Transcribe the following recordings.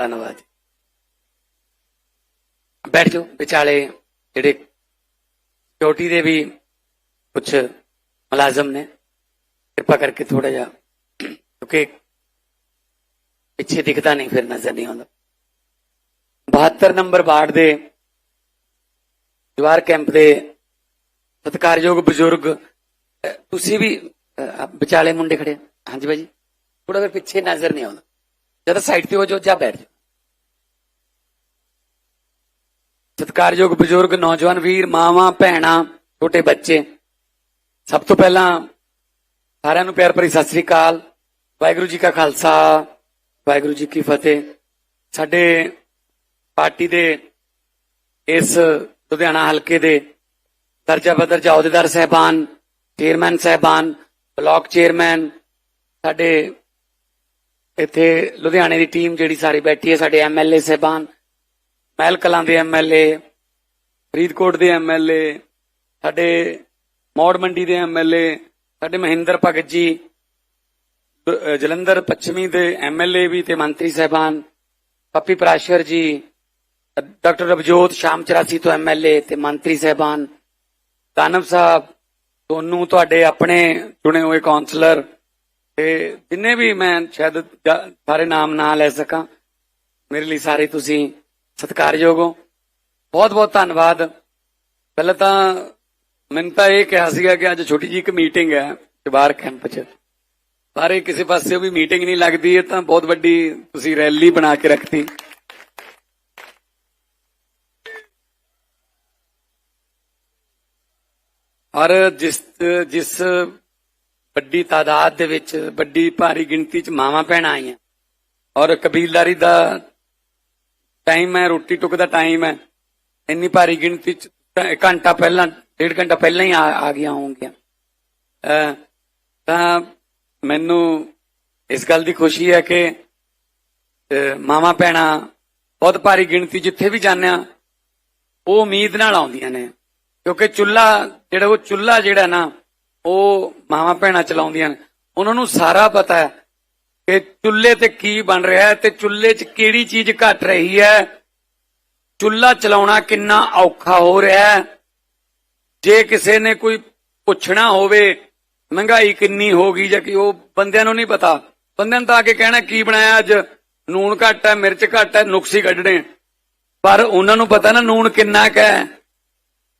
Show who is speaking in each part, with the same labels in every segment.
Speaker 1: ਧੰਨਵਾਦ ਬੈਠ ਜਾਓ, ਵਿਚਾਲੇ ਜਿਹੜੇ ਸਿਕਿਉਰਿਟੀ ਦੇ ਵੀ ਕੁਝ ਮੁਲਾਜ਼ਮ ਨੇ, ਕਿਰਪਾ ਕਰਕੇ ਥੋੜਾ ਜਿਹਾ, ਕਿਉਂਕਿ ਪਿੱਛੇ ਦਿਖਦਾ ਨਹੀਂ, ਫਿਰ ਨਜ਼ਰ ਨਹੀਂ ਆਉਂਦਾ। 72 ਨੰਬਰ ਵਾਰਡ ਦੇ ਜਵਾਰ ਕੈਂਪ ਦੇ ਸਤਿਕਾਰਯੋਗ ਬਜ਼ੁਰਗ ਤੁਸੀਂ ਵੀ ਵਿਚਾਲੇ ਮੁੰਡੇ ਖੜੇ ਹਾਂਜੀ ਬਾਈ ਜੀ ਥੋੜਾ ਫਿਰ ਪਿੱਛੇ ਨਜ਼ਰ ਨਹੀਂ ਆਉਂਦਾ। ਜਦ ਸਾਈਡ ਤੇ ਹੋ ਜਾਓ, ਜਾਂ ਬੈਠ ਜਾਓ। ਸਤਿਕਾਰਯੋਗ ਬਜ਼ੁਰਗ, ਨੌਜਵਾਨ ਵੀਰ, ਮਾਵਾਂ, ਭੈਣਾਂ, ਛੋਟੇ ਬੱਚੇ, ਸਭ ਤੋਂ ਪਹਿਲਾਂ ਸਾਰਿਆਂ ਨੂੰ ਪਿਆਰ ਭਰੀ ਸਤਿ ਸ੍ਰੀ ਅਕਾਲ। ਵਾਹਿਗੁਰੂ ਜੀ ਕਾ ਖਾਲਸਾ, ਵਾਹਿਗੁਰੂ ਜੀ ਕੀ ਫਤਿਹ। ਸਾਡੇ ਪਾਰਟੀ ਦੇ ਇਸ ਲੁਧਿਆਣਾ ਹਲਕੇ ਦੇ ਦਰਜਾ ਬਦਰਜਾ ਅਹੁਦੇਦਾਰ ਸਹਿਬਾਨ, ਚੇਅਰਮੈਨ ਸਹਿਬਾਨ, ਬਲਾਕ ਚੇਅਰਮੈਨ, ਸਾਡੇ ਇੱਥੇ ਲੁਧਿਆਣੇ ਦੀ ਟੀਮ ਜਿਹੜੀ ਸਾਰੀ ਬੈਠੀ ਹੈ, ਸਾਡੇ ਐਮਐਲਏ ਸਹਿਬਾਨ, ਮਹਿਲ ਕਲਾਂ ਦੇ ਐਮਐਲਏ ਫਰੀਦਕੋਟ ਦੇ ਐਮਐਲਏ ਸਾਡੇ ਮੌੜ ਮੰਡੀ ਦੇ ਐਮਐਲਏ ਸਾਡੇ ਮਹਿੰਦਰ ਭਗਤ ਜੀ ਜਲੰਧਰ ਪੱਛਮੀ ਦੇ ਐਮਐਲਏ ਵੀ ਤੇ ਮੰਤਰੀ ਸਹਿਬਾਨ, ਪੱਪੀ ਪ੍ਰਾਸ਼ਰ ਜੀ ਡਾਕਟਰ ਰਵਜੋਤ ਸ਼ਾਮ 84 ਤੋਂ ਐਮਐਲਏ ਤੇ ਮੰਤਰੀ ਸਹਿਬਾਨ, ਕਾਨਵ ਸਾਹਿਬ ਤੁਹਾਨੂੰ ਤੁਹਾਡੇ ਆਪਣੇ ਚੁਣੇ ਹੋਏ ਕਾਉਂਸਲਰ ਤੇ ਜਿੰਨੇ ਵੀ ਮੈਂ ਸ਼ਾਇਦ ਸਾਰੇ ਨਾਮ ਨਾ ਲੈ ਸਕਾਂ, ਮੇਰੇ ਲਈ ਸਾਰੇ ਤੁਸੀਂ ਸਤਿਕਾਰਯੋਗ ਹੋ। ਬਹੁਤ ਬਹੁਤ ਧੰਨਵਾਦ। ਪਹਿਲਾਂ ਤਾਂ ਮੈਨੂੰ ਤਾਂ ਇਹ ਕਿਹਾ ਸੀਗਾ ਕਿ ਅੱਜ ਛੋਟੀ ਜੀ ਇੱਕ ਮੀਟਿੰਗ ਹੈ ਜਵਾਰ ਕੈਂਪ 'ਚ। ਪਰ ਇਹ ਕਿਸੇ ਪਾਸੇ ਵੀ ਮੀਟਿੰਗ ਨਹੀਂ ਲੱਗਦੀ, ਇਹ ਤਾਂ ਬਹੁਤ ਵੱਡੀ ਤੁਸੀਂ ਰੈਲੀ ਬਣਾ ਕੇ ਰੱਖਤੀ। ਔਰ ਜਿਸ ਜਿਸ ਵੱਡੀ ਤਾਦਾਦ ਦੇ ਵਿੱਚ ਵੱਡੀ ਭਾਰੀ ਗਿਣਤੀ ਚ ਮਾਵਾਂ ਭੈਣਾਂ ਆਈਆਂ। ਔਰ ਕਬੀਲਦਾਰੀ ਦਾ ਟਾਈਮ ਹੈ ਰੋਟੀ ਟੁੱਕ ਦਾ ਟਾਈਮ ਹੈ। ਇੰਨੀ ਭਾਰੀ ਗਿਣਤੀ ਚ ਘੰਟਾ ਪਹਿਲਾਂ ਡੇਢ ਘੰਟਾ ਪਹਿਲਾਂ ਹੀ ਆ ਆ ਗਈਆਂ ਹੋਣਗੀਆਂ। ਅਹ, ਤਾਂ ਮੈਨੂੰ ਇਸ ਗੱਲ ਦੀ ਖੁਸ਼ੀ ਹੈ ਕਿ ਅਹ, ਮਾਵਾਂ ਭੈਣਾਂ ਬਹੁਤ ਭਾਰੀ ਗਿਣਤੀ ਜਿੱਥੇ ਵੀ ਜਾਂਦੇ ਆ ਉਹ ਉਮੀਦ ਨਾਲ ਆਉਂਦੀਆਂ ਨੇ। ਕਿਉਂਕਿ ਚੁੱਲਾ ਜਿਹੜਾ ਉਹ ਚੁੱਲਾ ਜਿਹੜਾ ਨਾ ਉਹ ਮਾਵਾਂ ਭੈਣਾਂ ਚਲਾਉਂਦੀਆਂ ਨੇ। ਉਹਨਾਂ ਨੂੰ ਸਾਰਾ ਪਤਾ ਹੈ ਕਿ ਚੁੱਲ੍ਹੇ ਤੇ ਕੀ ਬਣ ਰਿਹਾ ਹੈ ਤੇ ਚੁੱਲ੍ਹੇ 'ਚ ਕਿਹੜੀ ਚੀਜ਼ ਘਟ ਰਹੀ ਹੈ। ਚੁੱਲ੍ਹਾ ਚਲਾਉਣਾ ਕਿੰਨਾ ਔਖਾ ਹੋ ਰਿਹਾ ਹੈ। ਜੇ ਕਿਸੇ ਨੇ ਕੋਈ ਪੁੱਛਣਾ ਹੋਵੇ, ਮਹਿੰਗਾਈ ਕਿੰਨੀ ਹੋ ਗਈ ਜਾਂ ਕਿ ਉਹ ਬੰਦਿਆਂ ਨੂੰ ਨਹੀਂ ਪਤਾ, ਬੰਦਿਆਂ ਨੂੰ ਤਾਂ ਆ ਕੇ ਕਹਿਣਾ, ਕੀ ਬਣਾਇਆ ਅੱਜ? ਨੂਣ ਘੱਟ ਹੈ, ਮਿਰਚ ਘੱਟ ਹੈ, ਨੁਕਸੀ ਕੱਢਣੇ। ਪਰ ਉਹਨਾਂ ਨੂੰ ਪਤਾ ਨਾ ਨੂਣ ਕਿੰਨਾ ਕੁ ਹੈ,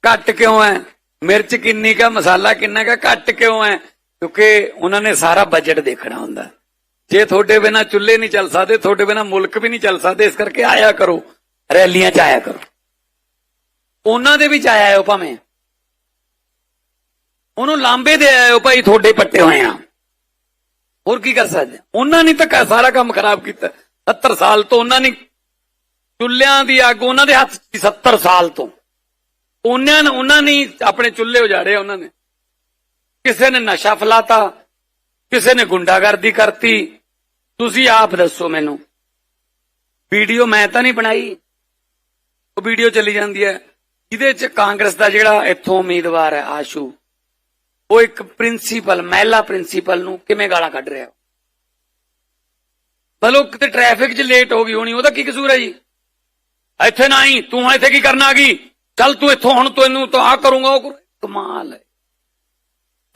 Speaker 1: ਘੱਟ ਕਿਉਂ ਹੈ। ਮਿਰਚ ਕਿੰਨੀ ਕਾ, ਮਸਾਲਾ ਕਿੰਨਾ ਕਾ, ਘੱਟ ਕਿਉਂ ਹੈ? ਕਿਉਂਕਿ ਉਹਨਾਂ ਨੇ ਸਾਰਾ ਬਜਟ ਦੇਖਣਾ ਹੁੰਦਾ। ਜੇ ਤੁਹਾਡੇ ਬਿਨਾ ਚੁੱਲ੍ਹੇ ਨਹੀਂ ਚੱਲ ਸਕਦੇ, ਤੁਹਾਡੇ ਬਿਨਾ ਮੁਲਕ ਵੀ ਨਹੀਂ ਚੱਲ ਸਕਦੇ, ਇਸ ਕਰਕੇ ਆਇਆ ਕਰੋ। ਰੈਲੀਆਂ 'ਚ ਆਇਆ ਕਰੋ। ਉਹਨਾਂ ਦੇ ਵਿੱਚ ਆਇਆ ਹੋ ਭਾਵੇਂ। ਉਹਨੂੰ ਲਾਂਬੇ ਦੇ ਆਇਓ ਭਾਈ, ਤੁਹਾਡੇ ਪੱਟੇ ਹੋਏ ਆ। ਹੋਰ ਕੀ ਕਰ ਸਕਦੇ? ਉਹਨਾਂ ਨੇ ਤਾਂ ਸਾਰਾ ਕੰਮ ਖਰਾਬ ਕੀਤਾ। 70 ਸਾਲ ਤੋਂ ਉਹਨਾਂ ਨੇ ਚੁੱਲ੍ਹਿਆਂ ਦੀ ਅੱਗ, ਉਹਨਾਂ ਦੇ ਹੱਥ 'ਚ 70 ਸਾਲ ਤੋਂ। ਉਹਨਾਂ ਨੇ ਉਹਨਾਂ ਨੇ ਆਪਣੇ ਚੁੱਲ੍ਹੇ ਉਜਾੜੇ ਉਹਨਾਂ ਨੇ। ਕਿਸੇ ਨੇ ਨਸ਼ਾ ਫਲਾਤਾ, ਕਿਸੇ ਨੇ ਗੁੰਡਾਗਰਦੀ ਕਰਤੀ। ਤੁਸੀਂ ਆਪ ਦੱਸੋ ਮੈਨੂੰ। ਵੀਡੀਓ ਮੈਂ ਤਾਂ ਨਹੀਂ ਬਣਾਈ। ਉਹ ਵੀਡੀਓ ਚੱਲੀ ਜਾਂਦੀ ਹੈ। ਜਿਹਦੇ ਚ ਕਾਂਗਰਸ ਦਾ ਜਿਹੜਾ ਇੱਥੋਂ ਉਮੀਦਵਾਰ ਹੈ ਆਸ਼ੂ, ਉਹ ਇੱਕ ਪ੍ਰਿੰਸੀਪਲ, ਮਹਿਲਾ ਪ੍ਰਿੰਸੀਪਲ ਨੂੰ ਕਿਵੇਂ ਗਾਲਾਂ ਕੱਢ ਰਿਹਾ ਬਲੋ ਕਿਤੇ ਟ੍ਰੈਫਿਕ 'ਚ ਲੇਟ ਹੋ ਗਈ ਹੋਣੀ, ਉਹਦਾ ਕੀ ਕਸੂਰ ਹੈ ਜੀ? ਇੱਥੇ ਨਾ ਹੀ ਤੂੰ ਇੱਥੇ ਕੀ ਕਰਨ ਆ ਗਈ? ਚੱਲ ਤੂੰ ਇੱਥੋਂ, ਹੁਣ ਤੈਨੂੰ ਤਾਂ ਆ ਕਰੂੰਗਾ, ਉਹ ਕਰੂੰ। ਕਮਾਲ ਹੈ।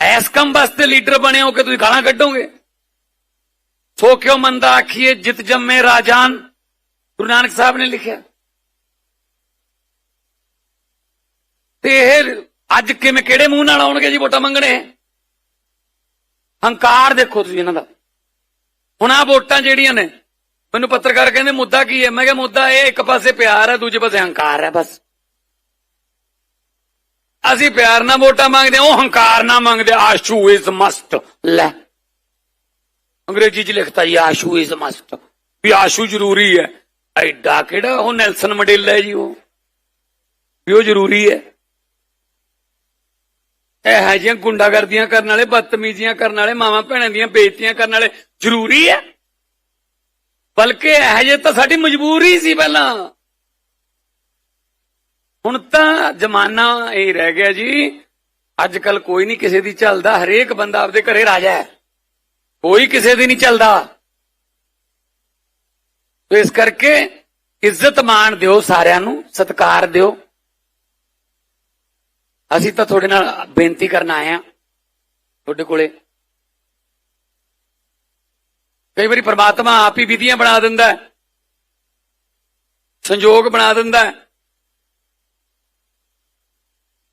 Speaker 1: ਐਸ ਕੰਮ ਵਾਸਤੇ ਲੀਡਰ ਬਣੇ ਹੋ ਕਿ ਤੁਸੀਂ ਗਾਲਾਂ ਕੱਢੋਗੇ। ਸੋ ਕਿਉਂ ਮੰਦਾ ਆਖੀਏ, ਜਿਤ ਜੰਮੇ ਰਾਜਾਨ, ਗੁਰੂ ਨਾਨਕ ਸਾਹਿਬ ਨੇ ਲਿਖਿਆ। ਤੇ ਇਹ ਅੱਜ ਕਿਵੇਂ, ਕਿਹੜੇ ਮੂੰਹ ਨਾਲ ਆਉਣਗੇ ਜੀ ਵੋਟਾਂ ਮੰਗਣੇ? ਹੰਕਾਰ ਦੇਖੋ ਤੁਸੀਂ ਇਹਨਾਂ ਦਾ। ਹੁਣ ਆ ਵੋਟਾਂ ਜਿਹੜੀਆਂ ਨੇ, ਮੈਨੂੰ ਪੱਤਰਕਾਰ ਕਹਿੰਦੇ, ਮੁੱਦਾ ਕੀ ਹੈ? ਮੈਂ ਕਿਹਾ, ਮੁੱਦਾ ਇਹ ਇੱਕ ਪਾਸੇ ਪਿਆਰ ਹੈ, ਦੂਜੇ ਪਾਸੇ ਹੰਕਾਰ ਹੈ, ਬਸ। ਅਸੀਂ ਪਿਆਰ ਨਾਲ ਵੋਟਾਂ ਮੰਗਦੇ ਹਾਂ, ਉਹ ਹੰਕਾਰ ਨਾਲ ਮੰਗਦੇ ਆਸ਼ੂ ਇਜ਼ ਮਸਟ ਲੈ। ਅੰਗਰੇਜ਼ੀ ਚ ਲਿਖਤਾ ਜੀ ਆਸ਼ੂ ਇਜ਼ ਮਸਟ ਵੀ ਆਸ਼ੂ ਜ਼ਰੂਰੀ ਹੈ। ਐਡਾ ਕਿਹੜਾ ਉਹ ਨੈਲਸਨ ਮੰਡੇਲਾ ਜੀ ਉਹ? ਵੀ ਉਹ ਜ਼ਰੂਰੀ ਹੈ। ਇਹ ਜਿਹੀਆਂ ਗੁੰਡਾਗਰਦੀਆਂ ਕਰਨ ਵਾਲੇ ਬਦਤਮੀਜ਼ੀਆਂ ਕਰਨ ਵਾਲੇ ਮਾਵਾਂ ਭੈਣਾਂ ਦੀਆਂ ਬੇਇੱਜ਼ਤੀਆਂ ਕਰਨ ਵਾਲੇ ਜ਼ਰੂਰੀ ਹੈ। ਬਲਕਿ ਇਹ ਜੇ ਤਾਂ ਸਾਡੀ ਮਜਬੂਰੀ ਸੀ ਪਹਿਲਾਂ। ਹੁਣ ਤਾਂ ਜ਼ਮਾਨਾ ਇਹ ਰਹਿ ਗਿਆ ਜੀ। ਅੱਜ ਕੱਲ ਕੋਈ ਨਹੀਂ ਕਿਸੇ ਦੀ ਚੱਲਦਾ। ਹਰੇਕ ਬੰਦਾ ਆਪਦੇ ਘਰੇ ਰਾਜਾ ਹੈ। ਕੋਈ ਕਿਸੇ ਦੀ ਨਹੀਂ ਚੱਲਦਾ। ਤੋ ਇਸ ਕਰਕੇ ਇੱਜ਼ਤ ਮਾਣ ਦਿਓ ਸਾਰਿਆਂ ਨੂੰ, ਸਤਿਕਾਰ ਦਿਓ। ਅਸੀਂ ਤਾਂ ਤੁਹਾਡੇ ਨਾਲ ਬੇਨਤੀ ਕਰਨ ਆਏ ਆ ਤੁਹਾਡੇ ਕੋਲੇ ਕਈ ਵਾਰੀ ਪ੍ਰਮਾਤਮਾ ਆਪ ਹੀ ਵਿਧੀਆਂ ਬਣਾ ਦਿੰਦਾ ਹੈ। ਸੰਜੋਗ ਬਣਾ ਦਿੰਦਾ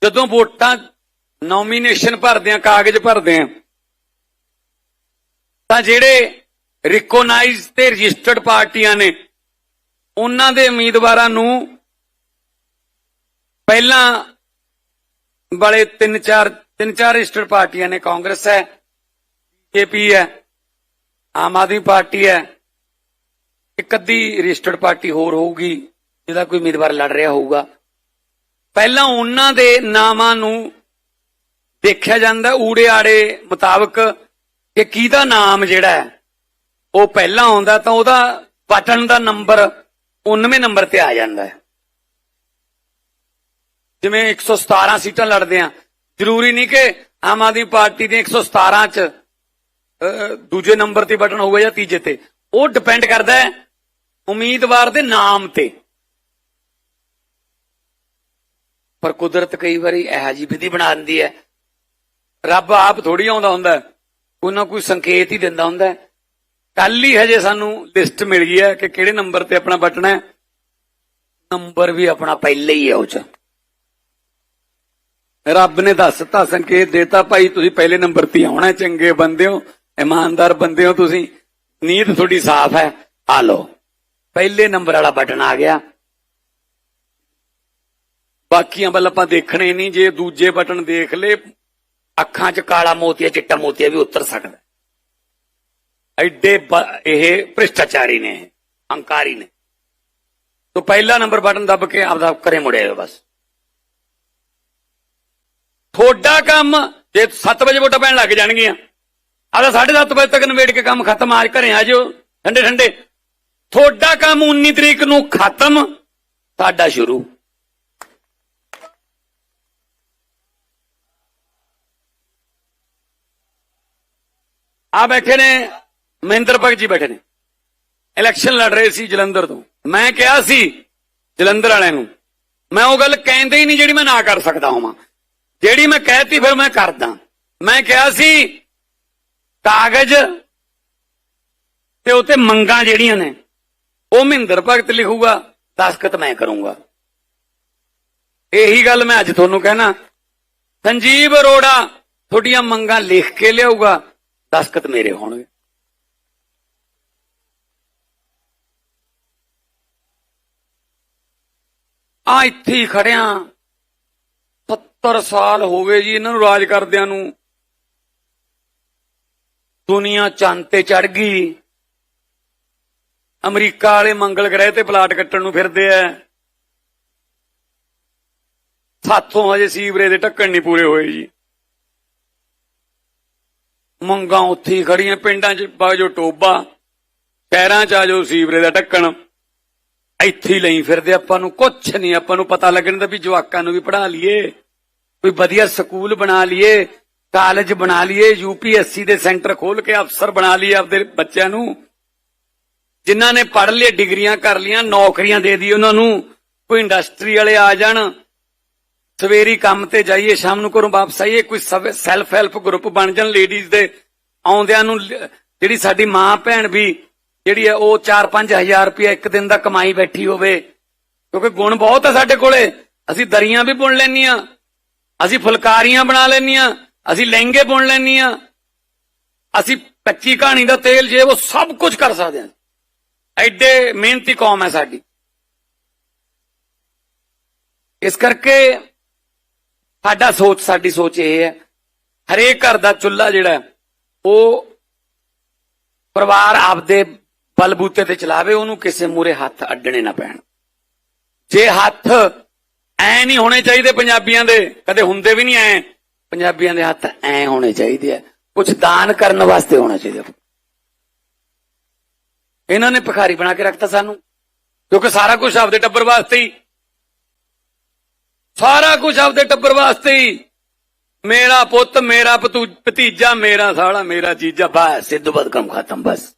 Speaker 1: ਜਦੋਂ ਵੋਟਾਂ ਨੋਮੀਨੇਸ਼ਨ ਭਰਦੇ ਆ ਕਾਗਜ਼ ਭਰਦੇ ਆ ਤਾਂ ਜਿਹੜੇ ਰਿਕੋਗਨਾਈਜ਼ ਤੇ ਰਜਿਸਟਰਡ ਪਾਰਟੀਆਂ ਨੇ, ਉਹਨਾਂ ਦੇ ਉਮੀਦਵਾਰਾਂ ਨੂੰ ਪਹਿਲਾਂ ਵਾਲੇ ਤਿੰਨ ਚਾਰ ਤਿੰਨ ਚਾਰ ਰਜਿਸਟਰਡ ਪਾਰਟੀਆਂ ਨੇ, ਕਾਂਗਰਸ ਹੈ ਬੀਜੇਪੀ ਹੈ, ਆਮ ਆਦਮੀ ਪਾਰਟੀ ਹੈ, ਇੱਕ ਅੱਧੀ ਰਜਿਸਟਰਡ ਪਾਰਟੀ ਹੋਰ ਹੋਊਗੀ, ਜਿਹਦਾ ਕੋਈ ਉਮੀਦਵਾਰ ਲੜ ਰਿਹਾ ਹੋਊਗਾ। ਪਹਿਲਾਂ ਉਹਨਾਂ ਦੇ ਨਾਮਾਂ ਨੂੰ ਦੇਖਿਆ ਜਾਂਦਾ ਊੜੇ ਆੜੇ ਮੁਤਾਬਕ ਕਿ ਕਿਹਦਾ ਨਾਮ ਜਿਹੜਾ ਹੈ ਉਹ ਪਹਿਲਾਂ ਆਉਂਦਾ ਤਾਂ ਉਹਦਾ ਬਟਨ ਦਾ ਨੰਬਰ 19ਵੇਂ ਨੰਬਰ ਤੇ ਆ ਜਾਂਦਾ ਹੈ। ਜਿਵੇਂ 117 ਸੀਟਾਂ ਲੜਦੇ ਆ ਜ਼ਰੂਰੀ ਨਹੀਂ ਕਿ ਆਮ ਆਦਮੀ ਪਾਰਟੀ ਦੇ 117 ਚ ਅਹ, ਦੂਜੇ ਨੰਬਰ ਤੇ ਬਟਨ ਹੋਵੇ ਜਾਂ ਤੀਜੇ ਤੇ ਉਹ ਡਿਪੈਂਡ ਕਰਦਾ ਹੈ ਉਮੀਦਵਾਰ ਦੇ ਨਾਮ ਤੇ। ਪਰ ਕੁਦਰਤ ਕਈ ਵਾਰੀ ਇਹੋ ਜਿਹੀ ਵਿਧੀ ਬਣਾ ਦਿੰਦੀ ਹੈ। ਰੱਬ ਆਪ ਥੋੜੀ ਆਉਂਦਾ ਹੁੰਦਾ ਹੈ। ਕੋਈ ਸੰਕੇਤ ਹੀ ਦਿੰਦਾ ਹੁੰਦਾ ਕੱਲ ਹੀ ਹਜੇ ਸਾਨੂੰ ਲਿਸਟ ਮਿਲ ਗਈ ਹੈ ਕਿ ਕਿਹੜੇ ਨੰਬਰ ਤੇ ਆਪਣਾ ਬਟਨ ਹੈ। ਨੰਬਰ ਵੀ ਆਪਣਾ ਪਹਿਲੇ ਹੀ ਹੈ ਉਹ ਚ। ਰੱਬ ਨੇ ਦੱਸਤਾ, ਸੰਕੇਤ ਦੇਤਾ, ਭਾਈ ਤੁਸੀਂ ਪਹਿਲੇ ਨੰਬਰ ਤੇ ਆਉਣਾ ਚੰਗੇ ਬੰਦੇ ਹੋ, ਇਮਾਨਦਾਰ ਬੰਦੇ ਹੋ ਤੁਸੀਂ। ਨੀਤ ਤੁਹਾਡੀ ਸਾਫ਼ ਹੈ। ਆ ਲਓ। ਪਹਿਲੇ ਨੰਬਰ ਵਾਲਾ ਬਟਨ ਆ ਗਿਆ। ਬਾਕੀਆਂ ਵੱਲ ਆਪਾਂ ਦੇਖਣੇ ਨਹੀਂ, ਜੇ ਦੂਜੇ ਬਟਨ ਦੇਖ ਲੇ, ਅੱਖਾਂ 'ਚ ਕਾਲਾ ਮੋਤੀਆ, ਚਿੱਟਾ ਮੋਤੀਆ ਵੀ ਉਤਰ ਸਕਦਾ। ਹੈ। ਐਡੇ ਇਹ ਭ੍ਰਿਸ਼ਟਾਚਾਰੀ ਨੇ ਹੰਕਾਰੀ ਨੇ। ਤੋਂ ਪਹਿਲਾ ਨੰਬਰ ਬਟਨ ਦੱਬ ਕੇ ਆਪਦਾ ਕਰੇ ਮੁੜਿਆ ਬਸ। ਤੁਹਾਡਾ ਕੰਮ ਜੇ 7 ਵਜੇ ਵੋਟਾਂ ਪੈਣ ਲੱਗ ਜਾਣਗੀਆਂ ਆਦਾ 7:30 ਵਜੇ ਤੱਕ ਨਵੇੜ ਕੇ ਕੰਮ ਖਤਮ, ਆਜ ਘਰੇ ਆ ਜਾਓ ਠੰਡੇ ਠੰਡੇ ਤੁਹਾਡਾ ਕੰਮ 19 ਤਰੀਕ ਨੂੰ ਖਤਮ, ਸਾਡਾ ਸ਼ੁਰੂ। ਆ ਬੈਠੇ ਨੇ, ਮਹਿੰਦਰ ਭਗਤ ਜੀ ਬੈਠੇ ਨੇ। ਇਲੈਕਸ਼ਨ ਲੜ ਰਹੇ ਸੀ ਜਲੰਧਰ ਤੋਂ। ਮੈਂ ਕਿਹਾ ਸੀ ਜਲੰਧਰ ਵਾਲਿਆਂ ਨੂੰ, ਮੈਂ ਉਹ ਗੱਲ ਕਹਿੰਦੇ ਹੀ ਨਹੀਂ ਜਿਹੜੀ ਮੈਂ ਨਾ ਕਰ ਸਕਦਾ ਹਾਂ ਜਿਹੜੀ ਮੈਂ ਕਹਿਤੀ ਫਿਰ ਮੈਂ ਕਰਦਾ। ਮੈਂ ਕਿਹਾ ਸੀ, ਕਾਗਜ਼ ਤੇ ਉਤੇ ਮੰਗਾਂ ਜਿਹੜੀਆਂ ਨੇ, ਉਹ ਮਹਿੰਦਰ ਭਗਤ ਲਿਖੂਗਾ, ਦਸਖਤ ਮੈਂ ਕਰੂੰਗਾ। ਇਹੀ ਗੱਲ ਮੈਂ ਅੱਜ ਤੁਹਾਨੂੰ ਕਹਿਣਾ। ਸੰਜੀਵ ਅਰੋੜਾ ਤੁਹਾਡੀਆਂ ਮੰਗਾਂ ਲਿਖ ਕੇ ਲਿਆਊਗਾ। ਦਸਖਤ ਮੇਰੇ ਹੋਣਗੇ। ਆ ਇੱਥੇ ਹੀ ਖੜਿਆਂ 70 ਸਾਲ ਹੋ ਗਏ ਜੀ ਇਹਨਾਂ ਨੂੰ ਰਾਜ ਕਰਦਿਆਂ ਨੂੰ। ਦੁਨੀਆ ਚੰਨ ਤੇ ਚੜ ਗਈ। ਅਮਰੀਕਾ ਵਾਲੇ ਮੰਗਲ ਗ੍ਰਹਿ ਤੇ ਪਲਾਟ ਕੱਟਣ ਨੂੰ ਫਿਰਦੇ ਐ। ਸਾਥੋਂ ਹਜੇ ਸੀਵਰੇ ਦੇ ਢੱਕਣ ਨਹੀਂ ਪੂਰੇ ਹੋਏ ਜੀ। ਮੰਗਾਂ ਉੱਥੇ ਖੜੀਆਂ, ਪਿੰਡਾਂ 'ਚ ਬਾਜੋ ਟੋਬਾ ਸ਼ਹਿਰਾਂ 'ਚ ਆਜੋ ਸੀਵਰੇ ਦਾ ਢੱਕਣ। ਇੱਥੇ ਹੀ ਲਈ ਫਿਰਦੇ ਆਪਾਂ ਨੂੰ, ਕੁਛ ਨਹੀਂ, ਆਪਾਂ ਨੂੰ ਪਤਾ ਲੱਗਣ ਦਾ ਵੀ ਜਵਾਕਾਂ ਨੂੰ ਵੀ ਪੜ੍ਹਾ ਲਈਏ ਕੋਈ ਵਧੀਆ ਸਕੂਲ ਬਣਾ ਲਈਏ, ਕਾਲਜ ਬਣਾ ਲਈਏ ਯੂਪੀਐਸਸੀ ਦੇ ਸੈਂਟਰ ਖੋਲ ਕੇ ਅਫਸਰ ਬਣਾ ਲਈਏ ਆਪਦੇ ਬੱਚਿਆਂ ਨੂੰ। ਜਿਨ੍ਹਾਂ ਨੇ ਪੜ੍ਹ ਲਏ ਡਿਗਰੀਆਂ ਕਰ ਲੀਆਂ ਨੌਕਰੀਆਂ ਦੇ ਦੀ ਉਹਨਾਂ ਨੂੰ, ਕੋਈ ਇੰਡਸਟਰੀ ਵਾਲੇ ਆ ਜਾਣ ਸਵੇਰੀ ਕੰਮ ਤੇ ਜਾਈਏ, ਸ਼ਾਮ ਨੂੰ ਘਰੋਂ ਵਾਪਸ ਆਈਏ, ਕੋਈ ਸੈਲਫ ਹੈਲਪ ਗਰੁੱਪ ਬਣ ਜਾਣ ਲੇਡੀਜ਼ ਦੇ, ਆਉਂਦਿਆਂ ਨੂੰ ਜਿਹੜੀ ਸਾਡੀ ਮਾਂ ਭੈਣ ਵੀ, ਜਿਹੜੀ ਹੈ ਉਹ 4-5000 ਰੁਪਏ ਇੱਕ ਦਿਨ ਦਾ ਕਮਾਈ ਬੈਠੀ ਹੋਵੇ, ਕਿਉਂਕਿ ਗੁਣ ਬਹੁਤ ਹੈ ਸਾਡੇ ਕੋਲੇ, ਅਸੀਂ ਦਰੀਆਂ ਵੀ ਬੁਣ ਲੈਣੀਆਂ ਅਸੀਂ ਫੁਲਕਾਰੀਆਂ ਬਣਾ ਲੈਣੀਆਂ ਅਸੀਂ ਲਹਿੰਗੇ ਬੁਣ ਲੈਣੀਆਂ ਅਸੀਂ ਕੱਚੀ ਕਹਾਣੀ ਦਾ ਤੇਲ ਜੇ ਉਹ ਸਭ ਕੁਝ ਕਰ ਸਕਦੇ ਹਾਂ। ਐਡੇ ਮਿਹਨਤੀ ਕੌਮ ਹੈ ਸਾਡੀ। ਇਸ ਕਰਕੇ ਸਾਡਾ ਸੋਚ, ਸਾਡੀ ਸੋਚ ਇਹ ਹੈ। ਹਰੇਕ ਘਰ ਦਾ ਚੁੱਲ੍ਹਾ ਜਿਹੜਾ ਉਹ ਪਰਿਵਾਰ ਆਪਦੇ ਬਲਬੂਤੇ ਤੇ ਚਲਾਵੇ, ਉਹਨੂੰ ਕਿਸੇ ਮੂਰੇ ਹੱਥ ਅੱਡਣੇ ਨਾ ਪੈਣ। ਜੇ ਹੱਥ ਐ ਨਹੀਂ ਹੋਣੇ ਚਾਹੀਦੇ ਪੰਜਾਬੀਆਂ ਦੇ, ਕਦੇ ਹੁੰਦੇ ਵੀ ਨਹੀਂ ਐ, ਪੰਜਾਬੀਆਂ ਦੇ ਹੱਥ ਐ ਹੋਣੇ ਚਾਹੀਦੇ ਆ। ਕੁਝ ਦਾਨ ਕਰਨ ਵਾਸਤੇ ਹੋਣਾ ਚਾਹੀਦਾ। ਇਹਨਾਂ ਨੇ ਭਿਖਾਰੀ ਬਣਾ ਕੇ ਰੱਖਤਾ ਸਾਨੂੰ, ਕਿਉਂਕਿ ਸਾਰਾ ਕੁਝ ਆਪਦੇ ਟੱਬਰ ਵਾਸਤੇ ਹੀ ਸਾਰਾ ਕੁਝ ਆਪਦੇ ਟੱਬਰ ਵਾਸਤੇ ਹੀ। ਮੇਰਾ ਪੁੱਤ, ਮੇਰਾ ਭਤੂ- ਭਤੀਜਾ, ਮੇਰਾ ਸਾਲਾ, ਮੇਰਾ ਜੀਜਾ ਬਸ ਸਿੱਧੂ ਬਦਕਮ ਖਤਮ, ਬਸ।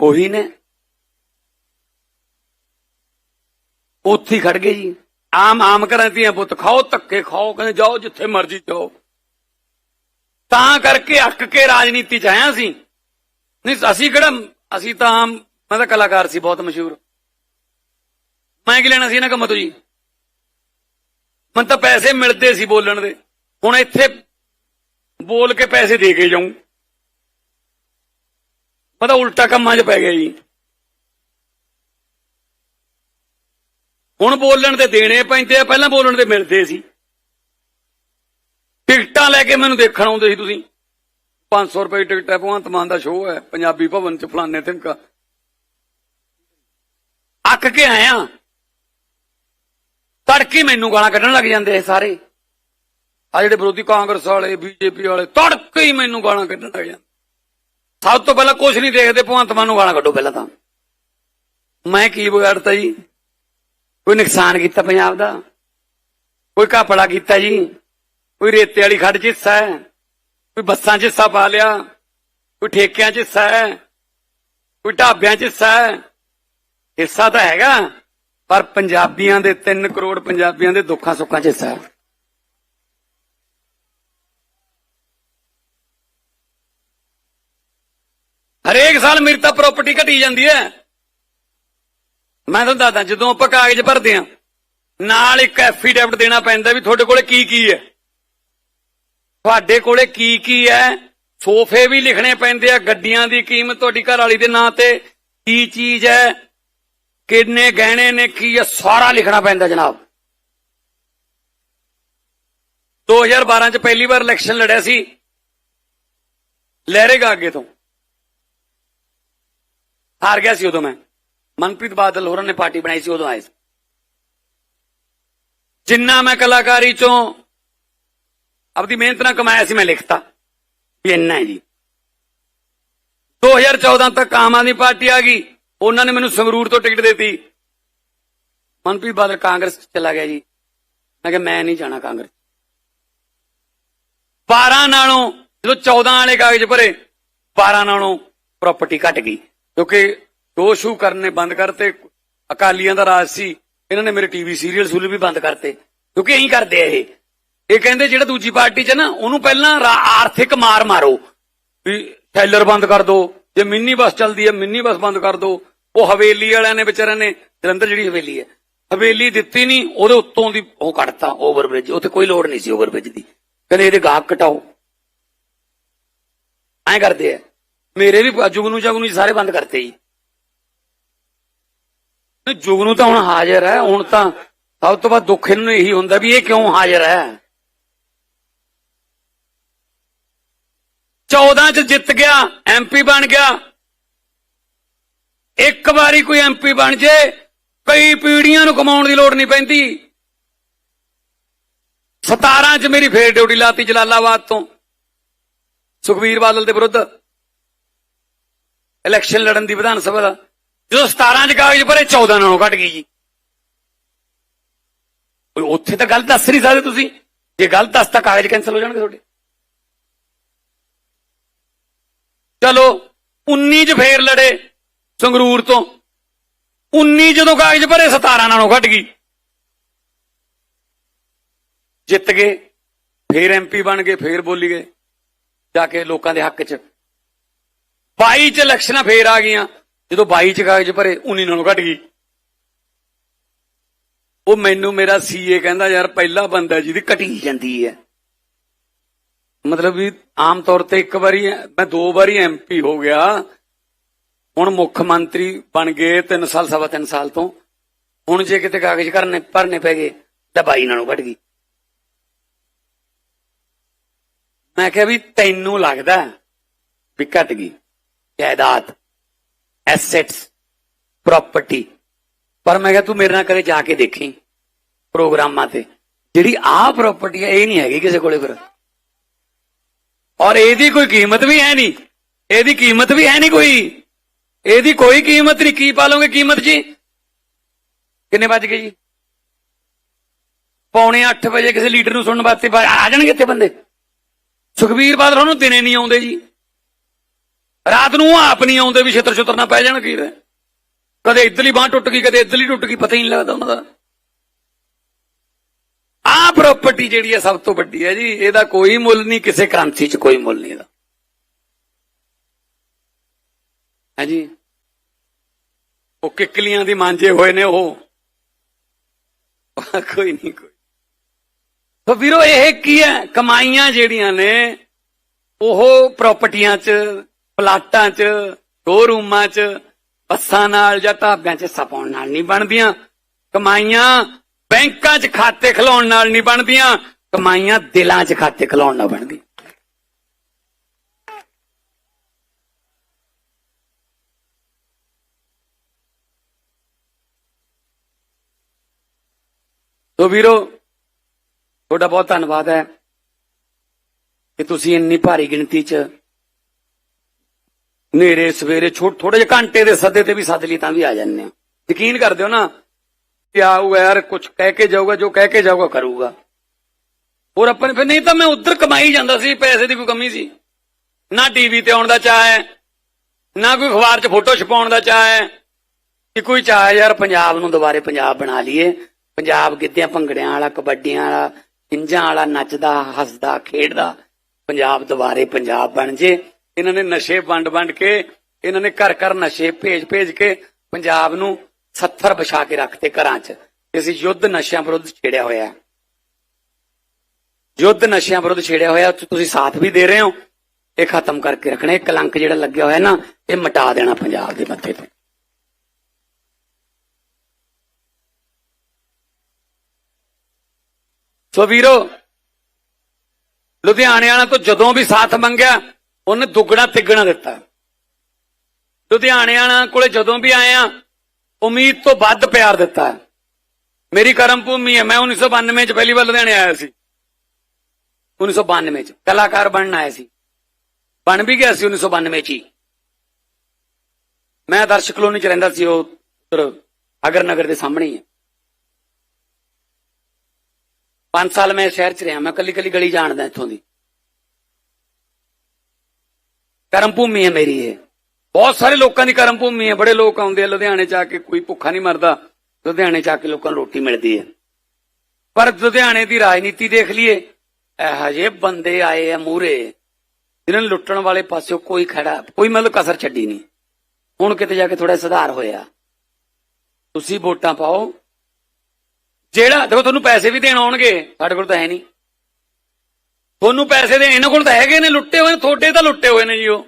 Speaker 1: ਉਹੀ ਨੇ। ਉੱਥੇ ਹੀ ਖੜ ਗਏ ਜੀ। ਆਮ ਆਮ ਘਰਾਂ ਦੀਆਂ ਪੁੱਤ, ਖਾਓ ਧੱਕੇ, ਖਾਓ, ਕਹਿੰਦੇ ਜਾਓ ਜਿੱਥੇ ਮਰਜ਼ੀ ਜਾਓ। ਤਾਂ ਕਰਕੇ ਅੱਕ ਕੇ ਰਾਜਨੀਤੀ ਚ ਆਇਆ ਸੀ। ਨਹੀਂ, ਅਸੀਂ ਕਿਹੜਾ, ਅਸੀਂ ਤਾਂ ਆਮ, ਮੈਂ ਤਾਂ ਕਲਾਕਾਰ ਸੀ, ਬਹੁਤ ਮਸ਼ਹੂਰ। ਮੈਂ ਕੀ ਲੈਣਾ ਸੀ ਇਹਨਾਂ ਕੰਮਾਂ ਤੋਂ ਜੀ? ਮਨ ਤਾਂ ਪੈਸੇ ਮਿਲਦੇ ਸੀ ਬੋਲਣ ਦੇ। ਹੁਣ ਇੱਥੇ ਬੋਲ ਕੇ ਪੈਸੇ ਦੇ ਕੇ ਜਾਉਂ ਪਤਾ ਉਲਟਾ ਕੰਮਾਂ 'ਚ ਪੈ ਗਿਆ ਜੀ। ਹੁਣ ਬੋਲਣ ਦੇ ਦੇਣੇ ਪੈਂਦੇ ਆ, ਪਹਿਲਾਂ ਬੋਲਣ ਤੇ ਮਿਲਦੇ ਸੀ। ਟਿਕਟਾਂ ਲੈ ਕੇ ਮੈਨੂੰ ਦੇਖਣ ਆਉਂਦੇ ਸੀ ਤੁਸੀਂ। 500 ਰੁਪਏ ਟਿਕਟ ਹੈ, ਭਗਵੰਤ ਮਾਨ ਦਾ ਸ਼ੋਅ ਹੈ, ਪੰਜਾਬੀ ਭਵਨ ਚ ਫਲਾਣੇ ਥਿਮਕਾ ਅੱਕ ਕੇ ਆਇਆ। ਤੜਕੇ ਮੈਨੂੰ ਗਾਲਾਂ ਕੱਢਣ ਲੱਗ ਜਾਂਦੇ ਇਹ ਸਾਰੇ। ਆ ਜਿਹੜੇ ਵਿਰੋਧੀ ਕਾਂਗਰਸ ਵਾਲੇ, ਬੀਜੇਪੀ ਵਾਲੇ, ਤੜਕੇ ਹੀ ਮੈਨੂੰ ਗਾਲਾਂ ਕੱਢਣ ਲੱਗ ਜਾਂਦੇ। ਸਭ ਤੋਂ ਪਹਿਲਾਂ ਕੁਝ ਨਹੀਂ ਦੇਖਦੇ, ਭਗਵੰਤ ਮਾਨ ਨੂੰ ਗਾਲਾਂ ਕੱਢੋ ਪਹਿਲਾਂ ਤਾਂ। ਮੈਂ ਕੀ ਵਿਗਾੜਤਾ ਜੀ? ਕੋਈ ਨੁਕਸਾਨ ਕੀਤਾ ਪੰਜਾਬ ਦਾ? ਕੋਈ ਘਾਪੜਾ ਕੀਤਾ ਜੀ? ਕੋਈ ਰੇਤੇ ਵਾਲੀ ਖੱਡ 'ਚ ਹਿੱਸਾ ਹੈ? ਕੋਈ ਬੱਸਾਂ 'ਚ ਹਿੱਸਾ ਪਾ ਲਿਆ? ਕੋਈ ਠੇਕਿਆਂ 'ਚ ਹਿੱਸਾ ਹੈ? ਕੋਈ ਢਾਬਿਆਂ 'ਚ ਹਿੱਸਾ ਹੈ? ਹਿੱਸਾ ਤਾਂ ਹੈਗਾ। ਪਰ ਪੰਜਾਬੀਆਂ ਦੇ 3 ਕਰੋੜ ਪੰਜਾਬੀਆਂ ਦੇ ਦੁੱਖਾਂ ਸੁੱਖਾਂ 'ਚ ਹਿੱਸਾ ਹਰੇਕ ਸਾਲ ਮੇਰੀ ਤਾਂ ਪ੍ਰਾਪਰਟੀ ਘਟੀ ਜਾਂਦੀ ਹੈ। ਮੈਂ ਤੁਹਾਨੂੰ ਦੱਸਦਾ, ਜਦੋਂ ਆਪਾਂ ਕਾਗਜ਼ ਭਰਦੇ ਆ ਨਾਲ ਇੱਕ ਐਫੀਡੈਵਿਟ ਦੇਣਾ ਪੈਂਦਾ ਵੀ ਤੁਹਾਡੇ ਕੋਲੇ ਕੀ ਕੀ ਹੈ। ਤੁਹਾਡੇ ਕੋਲੇ ਕੀ ਕੀ ਹੈ? ਸੋਫੇ ਵੀ ਲਿਖਣੇ ਪੈਂਦੇ ਆ, ਗੱਡੀਆਂ ਦੀ ਕੀਮਤ ਤੁਹਾਡੀ ਘਰ ਵਾਲੀ ਦੇ ਨਾਂ ਤੇ ਕੀ ਚੀਜ਼ ਹੈ? ਕਿੰਨੇ ਗਹਿਣੇ ਨੇ, ਕੀ ਹੈ ਸਾਰਾ ਲਿਖਣਾ ਪੈਂਦਾ ਜਨਾਬ? 2012 ਚ ਪਹਿਲੀ ਵਾਰ ਇਲੈਕਸ਼ਨ ਲੜਿਆ ਸੀ। ਲਹਿਰੇਗਾ ਅੱਗੇ ਤੋਂ। ਹਾਰ ਗਿਆ ਸੀ ਉਦੋਂ ਮੈਂ। ਮਨਪ੍ਰੀਤ ਬਾਦਲ ਹੋਰਾਂ ਨੇ ਪਾਰਟੀ ਬਣਾਈ ਸੀ, ਉਦੋਂ ਆਏ ਸੀ। ਜਿੰਨਾ ਮੈਂ ਕਲਾਕਾਰੀ ਚੋਂ ਆਪਦੀ ਮਿਹਨਤ ਨਾਲ ਕਮਾਇਆ ਸੀ, ਮੈਂ ਲਿਖਤਾ। ਵੀ ਇੰਨਾ ਹੈ ਜੀ। 2014 ਤੱਕ ਆਮ ਆਦਮੀ ਪਾਰਟੀ ਆ ਗਈ। ਉਹਨਾਂ ਨੇ ਮੈਨੂੰ ਸੰਗਰੂਰ ਤੋਂ ਟਿਕਟ ਦਿੱਤੀ। ਮਨਪ੍ਰੀਤ ਬਾਦਲ ਕਾਂਗਰਸ ਚਲਾ ਗਿਆ ਜੀ। ਮੈਂ ਕਿਹਾ, ਮੈਂ ਨਹੀਂ ਜਾਣਾ ਕਾਂਗਰਸ 12 ਨਾਲੋਂ, ਜਦੋਂ 14 ਵਾਲੇ ਕਾਗਜ਼ ਭਰੇ 12 ਨਾਲੋਂ ਪ੍ਰਾਪਰਟੀ ਘਟ ਗਈ। ਕਿਉਂਕਿ ਦੋ ਸ਼ੂ ਕਰਨੇ ਬੰਦ ਕਰਤੇ, ਅਕਾਲੀਆਂ ਦਾ ਰਾਜ ਸੀ, ਇਹਨਾਂ ਨੇ ਮੇਰੇ ਟੀਵੀ ਸੀਰੀਅਲ ਸੂਲ ਵੀ ਬੰਦ ਕਰਤੇ। ਕਿਉਂਕਿ ਇਹੀ ਕਰਦੇ ਆ ਇਹ। ਇਹ ਕਹਿੰਦੇ ਜਿਹੜਾ ਦੂਜੀ ਪਾਰਟੀ 'ਚ ਨਾ, ਉਹਨੂੰ ਪਹਿਲਾਂ ਆਰਥਿਕ ਮਾਰ ਮਾਰੋ। ਵੀ ਟੈਲਰ ਬੰਦ ਕਰ ਦੋ, ਜੇ ਮਿੰਨੀ ਬੱਸ ਚੱਲਦੀ ਹੈ, ਮਿੰਨੀ ਬੱਸ ਬੰਦ ਕਰ ਦੋ। ਉਹ ਹਵੇਲੀ ਵਾਲਿਆਂ ਨੇ ਵਿਚਾਰਿਆਂ ਨੇ, ਜਲੰਧਰ ਜਿਹੜੀ ਹਵੇਲੀ ਹੈ, ਹਵੇਲੀ ਦਿੱਤੀ ਨਹੀਂ, ਉਹਦੇ ਉੱਤੋਂ ਦੀ ਉਹ ਕੱਢਤਾ, ਓਵਰਬ੍ਰਿਜ, ਉੱਥੇ ਕੋਈ ਲੋੜ ਨਹੀਂ ਸੀ ਓਵਰਬ੍ਰਿਜ ਦੀ। ਕਹਿੰਦੇ ਇਹਦੇ ਗਾਹਕ ਘਟਾਓ ਐਂ ਕਰਦੇ ਆ। ਮੇਰੇ ਵੀ ਜੁਗਨੂ ਜਗਨੂ ਜੀ ਸਾਰੇ ਬੰਦ ਕਰਤੇ ਜੀ। ਜੁਗਨੂ ਤਾਂ ਹੁਣ ਹਾਜ਼ਰ ਹੈ, ਹੁਣ ਤਾਂ ਸਭ ਤੋਂ ਵੱਧ ਦੁੱਖ ਇਹਨੂੰ ਇਹੀ ਹੁੰਦਾ ਵੀ ਇਹ ਕਿਉਂ ਹਾਜ਼ਰ ਹੈ? 14 ਚ ਜਿੱਤ ਗਿਆ ਐਮਪੀ ਬਣ ਗਿਆ। ਇੱਕ ਵਾਰੀ ਕੋਈ ਐਮਪੀ ਬਣ ਜੇ, ਕਈ ਪੀੜੀਆਂ ਨੂੰ ਕਮਾਉਣ ਦੀ ਲੋੜ ਨਹੀਂ ਪੈਂਦੀ। 17 ਚ ਮੇਰੀ ਫੇਰ ਡਿਊਟੀ ਲਾਤੀ ਜਲਾਲਾਬਾਦ ਤੋਂ। ਸੁਖਵੀਰ ਬਾਦਲ ਦੇ ਵਿਰੁੱਧ ਇਲੈਕਸ਼ਨ ਲੜਨ ਦੀ ਵਿਧਾਨ ਸਭਾ ਦਾ। ਜਦੋਂ 17 ਚ ਕਾਗਜ਼ ਭਰੇ 14 ਨਾਲੋਂ ਘਟ ਗਈ ਜੀ। ਉੱਥੇ ਤਾਂ ਗੱਲ ਦੱਸ ਨਹੀਂ ਸਕਦੇ ਤੁਸੀਂ। ਜੇ ਗੱਲ ਦੱਸਤਾ ਕਾਗਜ਼ ਕੈਨਸਲ ਹੋ ਜਾਣਗੇ ਤੁਹਾਡੇ। ਚਲੋ 19 ਚ ਫੇਰ ਲੜੇ। ਸੰਗਰੂਰ ਤੋਂ। 19 ਜਦੋਂ ਕਾਗਜ਼ ਭਰੇ 17 ਨਾਲੋਂ ਘਟ ਗਈ। ਜਿੱਤ ਗਏ, ਫੇਰ ਐਮਪੀ ਬਣ ਗਏ, ਫੇਰ ਬੋਲੀ ਗਏ। ਜਾ ਕੇ ਲੋਕਾਂ ਦੇ ਹੱਕ 'ਚ 22 ਚ ਇਲੈਕਸ਼ਨਾਂ ਫੇਰ ਆ ਗਈਆਂ। ਜਦੋਂ 22 ਚ ਕਾਗਜ਼ ਭਰੇ 19 ਨਾਲੋਂ ਘਟ ਗਈ। ਉਹ ਮੈਨੂੰ ਮੇਰਾ ਸੀਏ ਕਹਿੰਦਾ, ਯਾਰ, ਪਹਿਲਾ ਬੰਦਾ ਜਿਹਦੀ ਘਟੀ ਜਾਂਦੀ ਹੈ। ਮਤਲਬ ਵੀ ਆਮ ਤੌਰ ਤੇ ਇੱਕ ਵਾਰੀ ਮੈਂ ਦੋ ਵਾਰੀ ਐਮਪੀ ਹੋ ਗਿਆ। ਹੁਣ ਮੁੱਖ ਮੰਤਰੀ ਬਣ ਗਏ 3 ਸਾਲ, ਸਵਾ 3 ਸਾਲ ਤੋਂ। ਹੁਣ ਜੇ ਕਿਤੇ ਕਾਗਜ਼ ਕਰਨੇ, ਭਰਨੇ ਪੈ ਗਏ, ਤਾਂ ਬਾਈ ਨਾਲੋਂ ਵੱਟ ਗਈ। ਮੈਂ ਕਿਹਾ ਵੀ ਤੈਨੂੰ ਲੱਗਦਾ ਵੀ ਘਟ ਗਈ। ਜਾਇਦਾਦ ਐਸੈਟਸ ਪ੍ਰਾਪਰਟੀ ਪਰ ਮੈਂ ਕਿਹਾ ਤੂੰ ਮੇਰੇ ਨਾਲ ਕਦੇ ਜਾ ਕੇ ਦੇਖੀ ਪ੍ਰੋਗਰਾਮਾਂ ਤੇ। ਜਿਹੜੀ ਆਹ ਪ੍ਰਾਪਰਟੀ ਹੈ, ਇਹ ਨਹੀਂ ਹੈਗੀ ਕਿਸੇ ਕੋਲੇ ਫਿਰ। ਔਰ ਇਹਦੀ ਕੋਈ ਕੀਮਤ ਵੀ ਹੈ ਨਹੀਂ। ਇਹਦੀ ਕੀਮਤ ਵੀ ਹੈ ਨਹੀਂ ਕੋਈ। ਇਹਦੀ ਕੋਈ ਕੀਮਤ ਨਹੀਂ। ਕੀ ਪਾ ਲਓਗੇ ਕੀਮਤ ਜੀ? ਕਿੰਨੇ ਵੱਜ ਗਏ ਜੀ? ਪੌਣੇ 8 ਵਜੇ ਕਿਸੇ ਲੀਡਰ ਨੂੰ ਸੁਣਨ ਵਾਸਤੇ ਆ ਜਾਣਗੇ ਇੱਥੇ ਬੰਦੇ। ਸੁਖਬੀਰ ਬਾਦਲ ਉਹਨੂੰ ਦਿਨੇ ਨਹੀਂ ਆਉਂਦੇ ਜੀ। ਰਾਤ ਨੂੰ ਉਹ ਆਪ ਨਹੀਂ ਆਉਂਦੇ ਵੀ ਛੇਤਰ ਛੁੱਤਰ ਨਾ ਪੈ ਜਾਣ ਕੀ ਰਹੇ ਕਦੇ ਇਧਰਲੀ ਬਾਹ ਟੁੱਟ ਗਈ, ਕਦੇ ਇਧਰਲੀ ਟੁੱਟ ਗਈ, ਪਤਾ ਹੀ ਨਹੀਂ ਲੱਗਦਾ ਉਹਨਾਂ ਦਾ। ਆਹ ਪ੍ਰਾਪਰਟੀ ਜਿਹੜੀ ਹੈ ਸਭ ਤੋਂ ਵੱਡੀ ਹੈ ਜੀ, ਇਹਦਾ ਕੋਈ ਮੁੱਲ ਨਹੀਂ, ਕਿਸੇ ਕ੍ਰਾਂਤੀ 'ਚ ਕੋਈ ਮੁੱਲ ਨਹੀਂ ਇਹਦਾ। ਹੈ ਜੀ ਉਹ ਕਿੱਕਲੀਆਂ ਦੀ ਮਾਂਜੇ ਹੋਏ ਨੇ ਉਹ। ਕੋਈ ਨਹੀਂ, ਕੋਈ ਤਾਂ ਵੀਰੋ, ਇਹ ਕੀ ਹੈ? ਕਮਾਈਆਂ ਜਿਹੜੀਆਂ ਨੇ, ਉਹ ਪ੍ਰਾਪਰਟੀਆਂ 'ਚ, ਪਲਾਟਾਂ 'ਚ ਸ਼ੋਰੂਮਾਂ 'ਚ, ਬੱਸਾਂ ਨਾਲ ਜਾਂ ਢਾਬਿਆਂ 'ਚ ਸਪਾਉਣ ਨਾਲ ਨਹੀਂ ਬਣਦੀਆਂ। ਕਮਾਈਆਂ ਬੈਂਕਾਂ 'ਚ ਖਾਤੇ ਖਲਾਉਣ ਨਾਲ ਨਹੀਂ ਬਣਦੀਆਂ। ਕਮਾਈਆਂ ਦਿਲਾਂ 'ਚ ਖਾਤੇ ਖਲਾਉਣ ਨਾਲ ਬਣਦੀਆਂ। ਤੋ ਵੀਰੋ, ਤੁਹਾਡਾ ਬਹੁਤ ਧੰਨਵਾਦ ਹੈ ਕਿ ਤੁਸੀਂ ਇੰਨੀ ਭਾਰੀ ਗਿਣਤੀ 'ਚ ਨੇਰੇ ਸਵੇਰੇ ਛੋਟ ਥੋੜੇ ਜਿਹੇ ਘੰਟੇ ਦੇ ਸੱਦੇ ਤੇ ਵੀ ਸੱਦ ਲਈ ਤਾਂ ਵੀ ਆ ਜਾਂਦੇ ਆ ਯਕੀਨ ਕਰਦੇ ਹੋ ਨਾ ਕਿ ਆਊਗਾ ਯਾਰ ਕੁਝ ਕਹਿ ਕੇ ਜਾਊਗਾ, ਜੋ ਕਹਿ ਕੇ ਜਾਊਗਾ ਕਰੂਗਾ। ਹੋਰ ਆਪਾਂ ਨੇ ਫਿਰ ਨਹੀਂ ਤਾਂ ਮੈਂ ਉੱਧਰ ਕਮਾਈ ਜਾਂਦਾ ਸੀ, ਪੈਸੇ ਦੀ ਕੋਈ ਕਮੀ ਸੀ। ਨਾ ਟੀਵੀ ਤੇ ਆਉਣ ਦਾ ਚਾਹ ਹੈ, ਨਾ ਕੋਈ ਅਖਬਾਰ 'ਚ ਫੋਟੋ ਛਪਾਉਣ ਦਾ ਚਾਹ ਹੈ ਕਿ ਕੋਈ ਚਾਹ ਯਾਰ ਪੰਜਾਬ ਨੂੰ ਦੁਬਾਰੇ ਪੰਜਾਬ ਬਣਾ ਲਈਏ। ਪੰਜਾਬ ਗਿੱਧਿਆਂ, ਭੰਗੜਿਆਂ ਵਾਲਾ, ਕਬੱਡੀਆਂ ਵਾਲਾ ਇੰਜਾਂ ਵਾਲਾ, ਨੱਚਦਾ, ਹੱਸਦਾ, ਖੇਡਦਾ, ਪੰਜਾਬ ਦੁਬਾਰੇ ਪੰਜਾਬ ਬਣ ਜੇ। ਇਹਨਾਂ ਨੇ ਨਸ਼ੇ ਵੰਡ ਵੰਡ ਕੇ, ਇਹਨਾਂ ਨੇ ਘਰ ਘਰ ਨਸ਼ੇ ਭੇਜ ਭੇਜ ਕੇ ਪੰਜਾਬ ਨੂੰ ਸੱਥਰ ਵਿਛਾ ਕੇ ਰੱਖਤੇ ਘਰਾਂ 'ਚ। ਅਸੀਂ ਯੁੱਧ ਨਸ਼ਿਆਂ ਵਿਰੁੱਧ ਛੇੜਿਆ ਹੋਇਆ ਹੈ। ਯੁੱਧ ਨਸ਼ਿਆਂ ਵਿਰੁੱਧ ਛੇੜਿਆ ਹੋਇਆ ਤੁਸੀਂ ਸਾਥ ਵੀ ਦੇ ਰਹੇ ਹੋ। ਇਹ ਖਤਮ ਕਰਕੇ ਰੱਖਣਾ, ਇਹ ਕਲੰਕ ਜਿਹੜਾ ਲੱਗਿਆ ਹੋਇਆ ਨਾ, ਇਹ ਮਿਟਾ ਦੇਣਾ ਪੰਜਾਬ ਦੇ ਮੱਥੇ ਤੇ। ਸੋ ਵੀਰੋ, ਲੁਧਿਆਣੇ ਵਾਲਿਆਂ ਤੋਂ ਜਦੋਂ ਵੀ ਸਾਥ ਮੰਗਿਆ, ਉਹਨੇ ਦੁੱਗਣਾ ਤਿੱਗਣਾ ਦਿੱਤਾ। ਲੁਧਿਆਣੇ ਵਾਲਿਆਂ ਕੋਲੇ ਜਦੋਂ ਵੀ ਆਇਆ, ਉਮੀਦ ਤੋਂ ਵੱਧ ਪਿਆਰ ਦਿੱਤਾ। ਮੇਰੀ ਕਰਮ ਭੂਮੀ ਹੈ, ਮੈਂ 1992 ਚ ਪਹਿਲੀ ਵਾਰ ਲੁਧਿਆਣੇ ਆਇਆ ਸੀ। 1992 ਚ ਕਲਾਕਾਰ ਬਣਨ ਆਇਆ ਸੀ। ਬਣ ਵੀ ਗਿਆ ਸੀ 1992 ਚ ਹੀ। ਮੈਂ ਦਰਸ਼ਕ ਕਲੋਨੀ ਚ ਰਹਿੰਦਾ ਸੀ, ਉਹ ਅਗਰ ਨਗਰ ਦੇ ਸਾਹਮਣੇ ਹੀ ਹੈ। ਪੰਜ ਸਾਲ ਮੈਂ ਸ਼ਹਿਰ ਚ ਰਿਹਾ, ਮੈਂ ਕੱਲੀ ਕੱਲੀ ਗਲੀ ਜਾਣਦਾ ਇੱਥੋਂ ਦੀ। ਕਰਮ ਭੂਮੀ ਹੈ ਮੇਰੀ ਇਹ। ਬਹੁਤ ਸਾਰੇ ਲੋਕਾਂ ਦੀ ਕਰਮ ਭੂਮੀ ਹੈ, ਬੜੇ ਲੋਕ ਆਉਂਦੇ ਆ ਲੁਧਿਆਣੇ ਚ ਆ ਕੇ, ਕੋਈ ਭੁੱਖਾ ਨਹੀਂ ਮਰਦਾ, ਲੁਧਿਆਣੇ ਚ ਕੇ ਲੋਕਾਂ ਨੂੰ ਰੋਟੀ ਮਿਲਦੀ ਹੈ। ਪਰ ਲੁਧਿਆਣੇ ਦੀ ਰਾਜਨੀਤੀ ਦੇਖ ਲਈਏ, ਇਹੋ ਜਿਹੇ ਬੰਦੇ ਆਏ ਆ ਮੂਰੇ ਜਿਨ੍ਹਾਂ ਨੇ ਲੁੱਟਣ ਵਾਲੇ ਪਾਸਿਓ ਕੋਈ ਖੜਾ, ਕੋਈ ਮਤਲਬ ਕਸਰ ਛੱਡੀ ਨਹੀਂ। ਹੁਣ ਕਿਤੇ ਜਾ ਕੇ ਥੋੜਾ ਸੁਧਾਰ ਹੋਇਆ। ਤੁਸੀਂ ਵੋਟਾਂ ਪਾਓ ਜਿਹੜਾ, ਦੇਖੋ ਤੁਹਾਨੂੰ ਪੈਸੇ ਵੀ ਦੇਣ ਆਉਣਗੇ, ਸਾਡੇ ਕੋਲ ਤਾਂ ਹੈ ਨਹੀਂ। ਤੁਹਾਨੂੰ ਪੈਸੇ ਦੇ ਇਹਨਾਂ ਕੋਲ ਤਾਂ ਹੈਗੇ ਨੇ, ਲੁੱਟੇ ਹੋਏ ਨੇ, ਤੁਹਾਡੇ ਤਾਂ ਲੁੱਟੇ ਹੋਏ ਨੇ ਜੀ ਉਹ।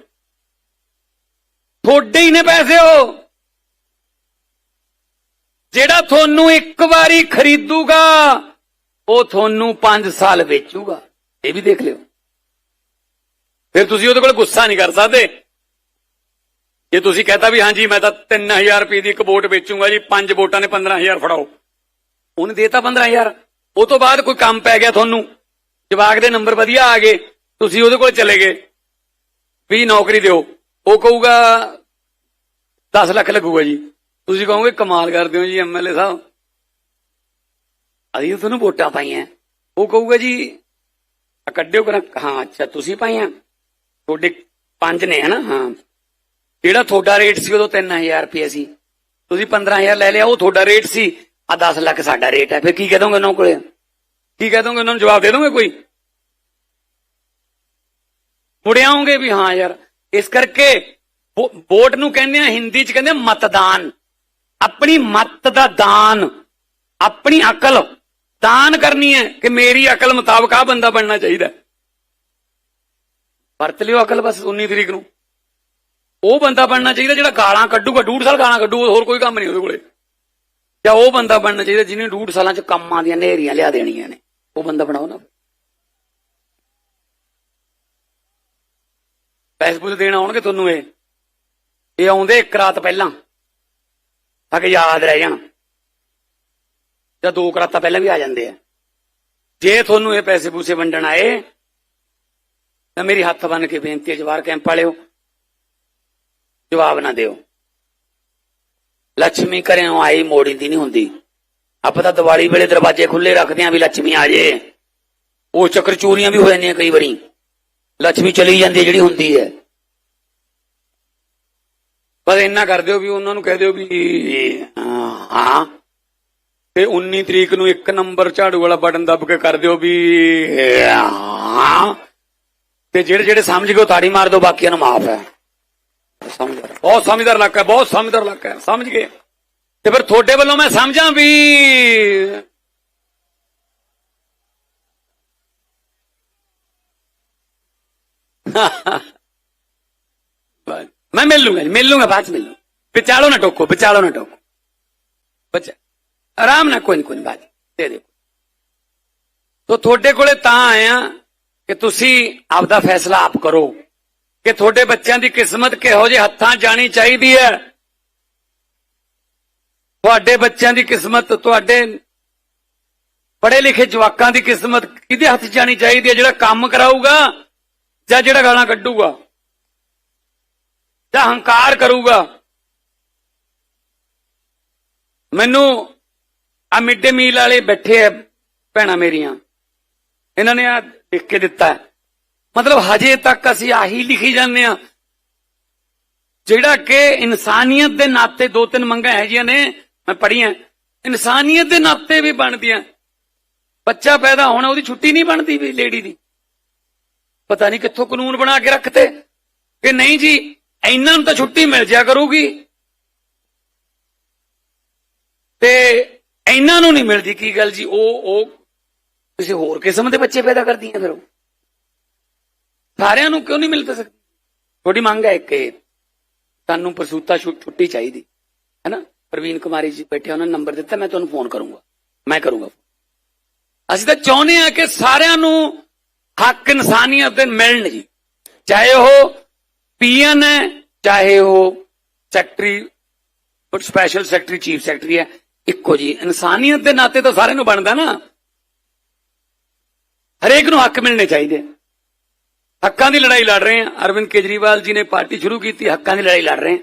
Speaker 1: ਤੁਹਾਡੇ ਹੀ ਨੇ ਪੈਸੇ ਉਹ। ਜਿਹੜਾ ਤੁਹਾਨੂੰ ਇੱਕ ਵਾਰੀ ਖਰੀਦੂਗਾ, ਉਹ ਤੁਹਾਨੂੰ 5 ਸਾਲ ਵੇਚੂਗਾ। ਇਹ ਵੀ ਦੇਖ ਲਿਓ। ਫਿਰ ਤੁਸੀਂ ਉਹਦੇ ਕੋਲ ਗੁੱਸਾ ਨਹੀਂ ਕਰ ਸਕਦੇ। ਜੇ ਤੁਸੀਂ ਕਹਤਾ ਵੀ, ਹਾਂਜੀ, ਮੈਂ ਤਾਂ 3000 ਰੁਪਏ ਦੀ ਇੱਕ ਵੋਟ ਵੇਚੂਗਾ ਜੀ, ਪੰਜ ਵੋਟਾਂ ਨੇ 15000 ਫੜਾਓ। ਉਹਨੇ ਦੇਤਾ 15000 ਉਹ ਤੋਂ ਬਾਅਦ ਕੋਈ ਕੰਮ ਪੈ ਗਿਆ ਤੁਹਾਨੂੰ। ਜਵਾਕ ਦੇ ਨੰਬਰ ਵਧੀਆ ਆ ਗਏ। ਤੁਸੀਂ ਉਹਦੇ ਕੋਲ ਚਲੇ ਗਏ। ਵੀ ਨੌਕਰੀ ਦਿਓ। ਉਹ ਕਹੂਗਾ 10 ਲੱਖ ਲੱਗੂਗਾ ਜੀ। ਤੁਸੀਂ ਕਹੋਗੇ, ਕਮਾਲ ਕਰਦੇ ਹੋ ਜੀ ਐਮਐਲਏ ਸਾਹਿਬ। ਅਸੀਂ ਤੁਹਾਨੂੰ ਵੋਟਾਂ ਪਾਈਆਂ। ਉਹ ਕਹੂਗਾ ਜੀ ਕੱਢਿਓ ਕਰਾਂ। ਹਾਂ, ਅੱਛਾ, ਤੁਸੀਂ ਪਾਈਆਂ। ਤੁਹਾਡੇ ਪੰਜ ਨੇ, ਹਨਾ? ਹਾਂ। ਜਿਹੜਾ ਤੁਹਾਡਾ ਰੇਟ ਸੀ, ਉਦੋਂ 3000 ਰੁਪਏ ਸੀ। ਤੁਸੀਂ 15000 ਲੈ ਲਿਆ, ਉਹ ਤੁਹਾਡਾ ਰੇਟ ਸੀ। ਆ 10 ਲੱਖ ਸਾਡਾ ਰੇਟ ਹੈ, ਫਿਰ ਕੀ ਕਹਿ ਦੋਗੇ ਉਹਨਾਂ ਕੋਲੇ? ਕੀ ਕਹਿ ਦੋਗੇ ਉਹਨਾਂ ਨੂੰ? ਜਵਾਬ ਦੇ ਦੋਗੇ ਕੋਈ? ਮੁੜਿਆਉਂਗੇ ਵੀ ਹਾਂ ਯਾਰ, ਇਸ ਕਰਕੇ ਵੋਟ ਨੂੰ ਕਹਿੰਦੇ ਆ, ਹਿੰਦੀ ਚ ਕਹਿੰਦੇ ਮਤਦਾਨ। ਆਪਣੀ ਮਤ ਦਾ ਦਾਨ, ਆਪਣੀ ਅਕਲ ਦਾਨ ਕਰਨੀ ਹੈ ਕਿ ਮੇਰੀ ਅਕਲ ਮੁਤਾਬਕ ਆ ਬੰਦਾ ਬਣਨਾ ਚਾਹੀਦਾ ਵਰਤ ਲਿਓ ਅਕਲ ਬਸ 19 ਤਰੀਕ ਨੂੰ। ਉਹ ਬੰਦਾ ਬਣਨਾ ਚਾਹੀਦਾ ਜਿਹੜਾ ਗਾਲਾਂ ਕੱਢੂਗਾ, ਡੂਢ ਸਾਲ ਗਾਲਾਂ ਕੱਢੂਗਾ, ਹੋਰ ਕੋਈ ਕੰਮ ਨਹੀਂ ਉਹਦੇ ਕੋਲੇ। ਜਾਂ ਉਹ ਬੰਦਾ ਬਣਨਾ ਚਾਹੀਦਾ ਜਿਹਨੇ ਡੂਢ ਸਾਲਾਂ ਚ ਕੰਮਾਂ ਦੀਆਂ ਨੇਰੀਆਂ ਲਿਆ ਦੇਣੀਆਂ ਨੇ। ਉਹ ਬੰਦਾ ਬਣਾਓ ਨਾ। ਪੈਸੇ ਪੂਸੇ ਦੇਣ ਆਉਣਗੇ ਤੁਹਾਨੂੰ ਇਹ। ਇਹ ਆਉਂਦੇ ਇੱਕ ਰਾਤ ਪਹਿਲਾਂ। ਤਾਂ ਕਿ ਯਾਦ ਰਹਿ ਜਾਣ। ਜਾਂ ਦੋ ਕੁ ਰਾਤਾਂ ਪਹਿਲਾਂ ਵੀ ਆ ਜਾਂਦੇ ਆ। ਜੇ ਤੁਹਾਨੂੰ ਇਹ ਪੈਸੇ ਪੂਸੇ ਵੰਡਣ ਆਏ, ਤਾਂ ਮੇਰੀ ਹੱਥ ਬੰਨ ਕੇ ਬੇਨਤੀ ਹੈ ਜਵਾਰ ਕੈਂਪ ਵਾਲਿਓ, ਜਵਾਬ ਨਾ ਦਿਓ। ਲక్ష్ਮੀ ਘਰੋਂ ਆਈ ਮੋੜੀ ਦੀ ਨਹੀਂ ਹੁੰਦੀ ਆਪਾਂ ਤਾਂ ਦੀਵਾਲੀ ਵੇਲੇ ਦਰਵਾਜ਼ੇ ਖੁੱਲੇ ਰੱਖਦੇ ਆਂ ਵੀ ਲక్ష్ਮੀ ਆ ਜੇ ਉਹ ਚੱਕਰ ਚੋਰੀਆਂ ਵੀ ਹੋ ਜਾਂਦੀਆਂ ਕਈ ਵਾਰੀ ਲక్ష్ਮੀ ਚਲੀ ਜਾਂਦੀ ਜਿਹੜੀ ਹੁੰਦੀ ਹੈ ਪਰ ਇੰਨਾ ਕਰ ਦਿਓ ਵੀ ਉਹਨਾਂ ਨੂੰ ਕਹਿ ਦਿਓ ਵੀ ਹਾਂ ਤੇ 19 ਤਰੀਕ ਨੂੰ ਇੱਕ ਨੰਬਰ ਝਾੜੂ ਵਾਲਾ ਬਟਨ ਦੱਬ ਕੇ ਕਰ ਦਿਓ ਵੀ ਹਾਂ ਤੇ ਜਿਹੜੇ ਜਿਹੜੇ ਸਮਝ ਗਏ ਤਾੜੀ ਮਾਰ ਦਿਓ ਬਾਕੀਆਂ ਨੂੰ ਮਾਫ ਹੈ ਸਮਝਦਾਰ ਬਹੁਤ ਸਮਝਦਾਰ ਇਲਾਕਾ ਬਹੁਤ ਸਮਝਦਾਰ ਇਲਾਕਾ ਸਮਝ ਗਏ। ਤੇ ਫਿਰ ਤੁਹਾਡੇ ਵੱਲੋਂ ਮੈਂ ਸਮਝਾਂ ਵੀ ਮੈਂ ਮਿਲ ਲੂੰਗਾ ਜੀ, ਮਿਲ ਲੂੰਗਾ ਬਾਅਦ ਚ ਮਿਲ ਲੂੰਗਾ। ਵਿਚਾਲੋ ਨਾ ਟੋਕੋ ਵਿਚਾਲੋ ਨਾ ਟੋਕੋ। ਬੱਚਾ ਆਰਾਮ ਨਾਲ ਕੋਈ ਨੀ ਕੋਈ ਨੀ ਬਾਅਦ ਚ ਦੇ ਦਿਓ। ਤੋ ਤੁਹਾਡੇ ਕੋਲੇ ਤਾਂ ਆਇਆ ਕਿ ਤੁਹਾਡੇ ਬੱਚਿਆਂ ਦੀ ਕਿਸਮਤ ਕਿਹੋ ਜਿਹੇ ਹੱਥਾਂ ਜਾਣੀ ਚਾਹੀਦੀ ਹੈ? ਤੁਹਾਡੇ ਬੱਚਿਆਂ ਦੀ ਕਿਸਮਤ, ਤੁਹਾਡੇ ਪੜ੍ਹੇ ਲਿਖੇ ਜਵਾਕਾਂ ਦੀ ਕਿਸਮਤ ਕਿਹਦੇ ਹੱਥ ਜਾਣੀ ਚਾਹੀਦੀ ਹੈ? ਜਿਹੜਾ ਕੰਮ ਕਰਾਊਗਾ ਜਾਂ ਜਿਹੜਾ ਗਾਲਾਂ ਕੱਢੂਗਾ? ਜਾਂ ਹੰਕਾਰ ਕਰੂਗਾ? ਮੈਨੂੰ ਆ ਮਿੱਡੇ ਮੀਲ ਵਾਲੇ ਬੈਠੇ ਆ ਭੈਣਾਂ ਮੇਰੀਆਂ। ਇਹਨਾਂ ਨੇ ਆ ਦੇਖ ਕੇ ਦਿੱਤਾ ਮਤਲਬ ਹਜੇ ਤੱਕ ਅਸੀਂ ਆਹੀ ਲਿਖੀ ਜਾਂਦੇ ਆ ਜਿਹੜਾ ਕਿ ਇਨਸਾਨੀਅਤ ਦੇ ਨਾਤੇ ਦੋ ਤਿੰਨ ਮੰਗਾਂ ਹੈ ਜੀਆਂ ਨੇ, ਮੈਂ ਪੜੀਆਂ ਇਨਸਾਨੀਅਤ ਦੇ ਨਾਤੇ ਵੀ ਬਣਦੀਆਂ। ਬੱਚਾ ਪੈਦਾ ਹੋਣਾ, ਉਹਦੀ ਛੁੱਟੀ ਨਹੀਂ ਬਣਦੀ ਵੀ ਲੇਡੀ ਦੀ। ਪਤਾ ਨਹੀਂ ਕਿੱਥੋਂ ਕਾਨੂੰਨ ਬਣਾ ਕੇ ਰੱਖਤੇ। ਕਿ ਨਹੀਂ ਜੀ, ਇਹਨਾਂ ਨੂੰ ਤਾਂ ਛੁੱਟੀ ਮਿਲ ਜਾ ਕਰੂਗੀ। ਤੇ ਇਹਨਾਂ ਨੂੰ ਨਹੀਂ ਮਿਲਦੀ ਕੀ ਗੱਲ ਜੀ, ਉਹ ਉਹ ਕਿਸੇ ਹੋਰ ਕਿਸਮ ਦੇ ਬੱਚੇ ਪੈਦਾ ਕਰਦੀਆਂ ਫਿਰ ਉਹ। ਸਾਰਿਆਂ ਨੂੰ ਕਿਉਂ ਨਹੀਂ ਮਿਲ ਸਕਦੀ? ਤੁਹਾਡੀ ਮੰਗ ਹੈ ਇੱਕ ਇਹ। ਤੁਹਾਨੂੰ ਪ੍ਰਸੂਤਾ ਛੁ- ਛੁੱਟੀ ਚਾਹੀਦੀ ਹੈ ਨਾ ਪ੍ਰਵੀਨ ਕੁਮਾਰੀ ਜੀ ਬੈਠੇ, ਉਹਨਾਂ ਨੇ ਨੰਬਰ ਦਿੱਤਾ, ਮੈਂ ਤੁਹਾਨੂੰ ਫੋਨ ਕਰੂੰਗਾ। ਮੈਂ ਕਰੂੰਗਾ ਅਸੀਂ ਤਾਂ ਚਾਹੁੰਦੇ ਆ ਕਿ ਸਾਰਿਆਂ ਨੂੰ ਹੱਕ ਇਨਸਾਨੀਅਤ ਦੇ ਮਿਲਣ ਜੀ। ਚਾਹੇ ਉਹ ਪੀਐਨ ਹੈ, ਚਾਹੇ ਉਹ secretary special secretary chief secretary ਹੈ, ਇੱਕੋ ਜੀ। ਇਨਸਾਨੀਅਤ ਦੇ ਨਾਤੇ ਤਾਂ ਸਾਰਿਆਂ ਨੂੰ ਬਣਦਾ ਨਾ। ਹਰੇਕ ਨੂੰ ਹੱਕ ਮਿਲਣੇ ਚਾਹੀਦੇ ਹੱਕਾਂ ਦੀ ਲੜਾਈ ਲੜ ਰਹੇ ਹਾਂ। ਅਰਵਿੰਦ ਕੇਜਰੀਵਾਲ ਜੀ ਨੇ ਪਾਰਟੀ ਸ਼ੁਰੂ ਕੀਤੀ, ਹੱਕਾਂ ਦੀ ਲੜਾਈ ਲੜ ਰਹੇ ਹਾਂ।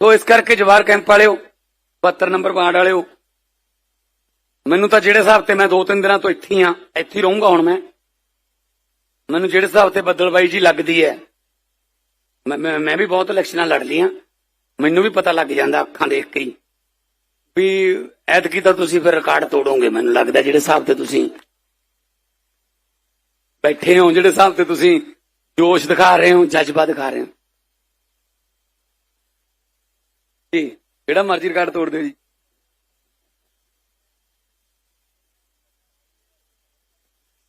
Speaker 1: ਤੋ ਇਸ ਕਰਕੇ ਜਵਾਰ ਕੈਂਪ ਵਾਲਿਓ 72 ਨੰਬਰ ਵਾਰਡ ਵਾਲਿਓ, ਮੈਨੂੰ ਤਾਂ ਜਿਹੜੇ ਹਿਸਾਬ ਤੇ ਮੈਂ ਦੋ ਤਿੰਨ ਦਿਨਾਂ ਤੋਂ ਇੱਥੇ ਹੀ ਆ ਇੱਥੇ ਹੀ ਰਹੂੰਗਾ ਹੁਣ ਮੈਂ। ਮੈਨੂੰ ਜਿਹੜੇ ਹਿਸਾਬ ਤੇ ਬੱਦਲਬਾਈ ਜੀ ਲੱਗਦੀ ਹੈ, ਮੈਂ ਮੈਂ ਵੀ ਬਹੁਤ ਇਲੈਕਸ਼ਨਾਂ ਲੜ ਲਈਆਂ। ਮੈਨੂੰ ਵੀ ਪਤਾ ਲੱਗ ਜਾਂਦਾ ਅੱਖਾਂ ਦੇਖ ਕੇ ਵੀ ਐਤਕੀ ਤਾਂ ਤੁਸੀਂ ਫਿਰ ਰਿਕਾਰਡ ਤੋੜੋਗੇ, ਮੈਨੂੰ ਲੱਗਦਾ ਜਿਹੜੇ ਹਿਸਾਬ ਤੇ ਤੁਸੀਂ ਬੈਠੇ ਹੋ ਜਿਹੜੇ ਹਿਸਾਬ ਤੇ ਤੁਸੀਂ ਜੋਸ਼ ਦਿਖਾ ਰਹੇ ਹੋ, ਜਜ਼ਬਾ ਦਿਖਾ ਰਹੇ ਹੋ। ਜੀ, ਜਿਹੜਾ ਮਰਜ਼ੀ ਰਿਕਾਰਡ ਤੋੜ ਦਿਓ ਜੀ।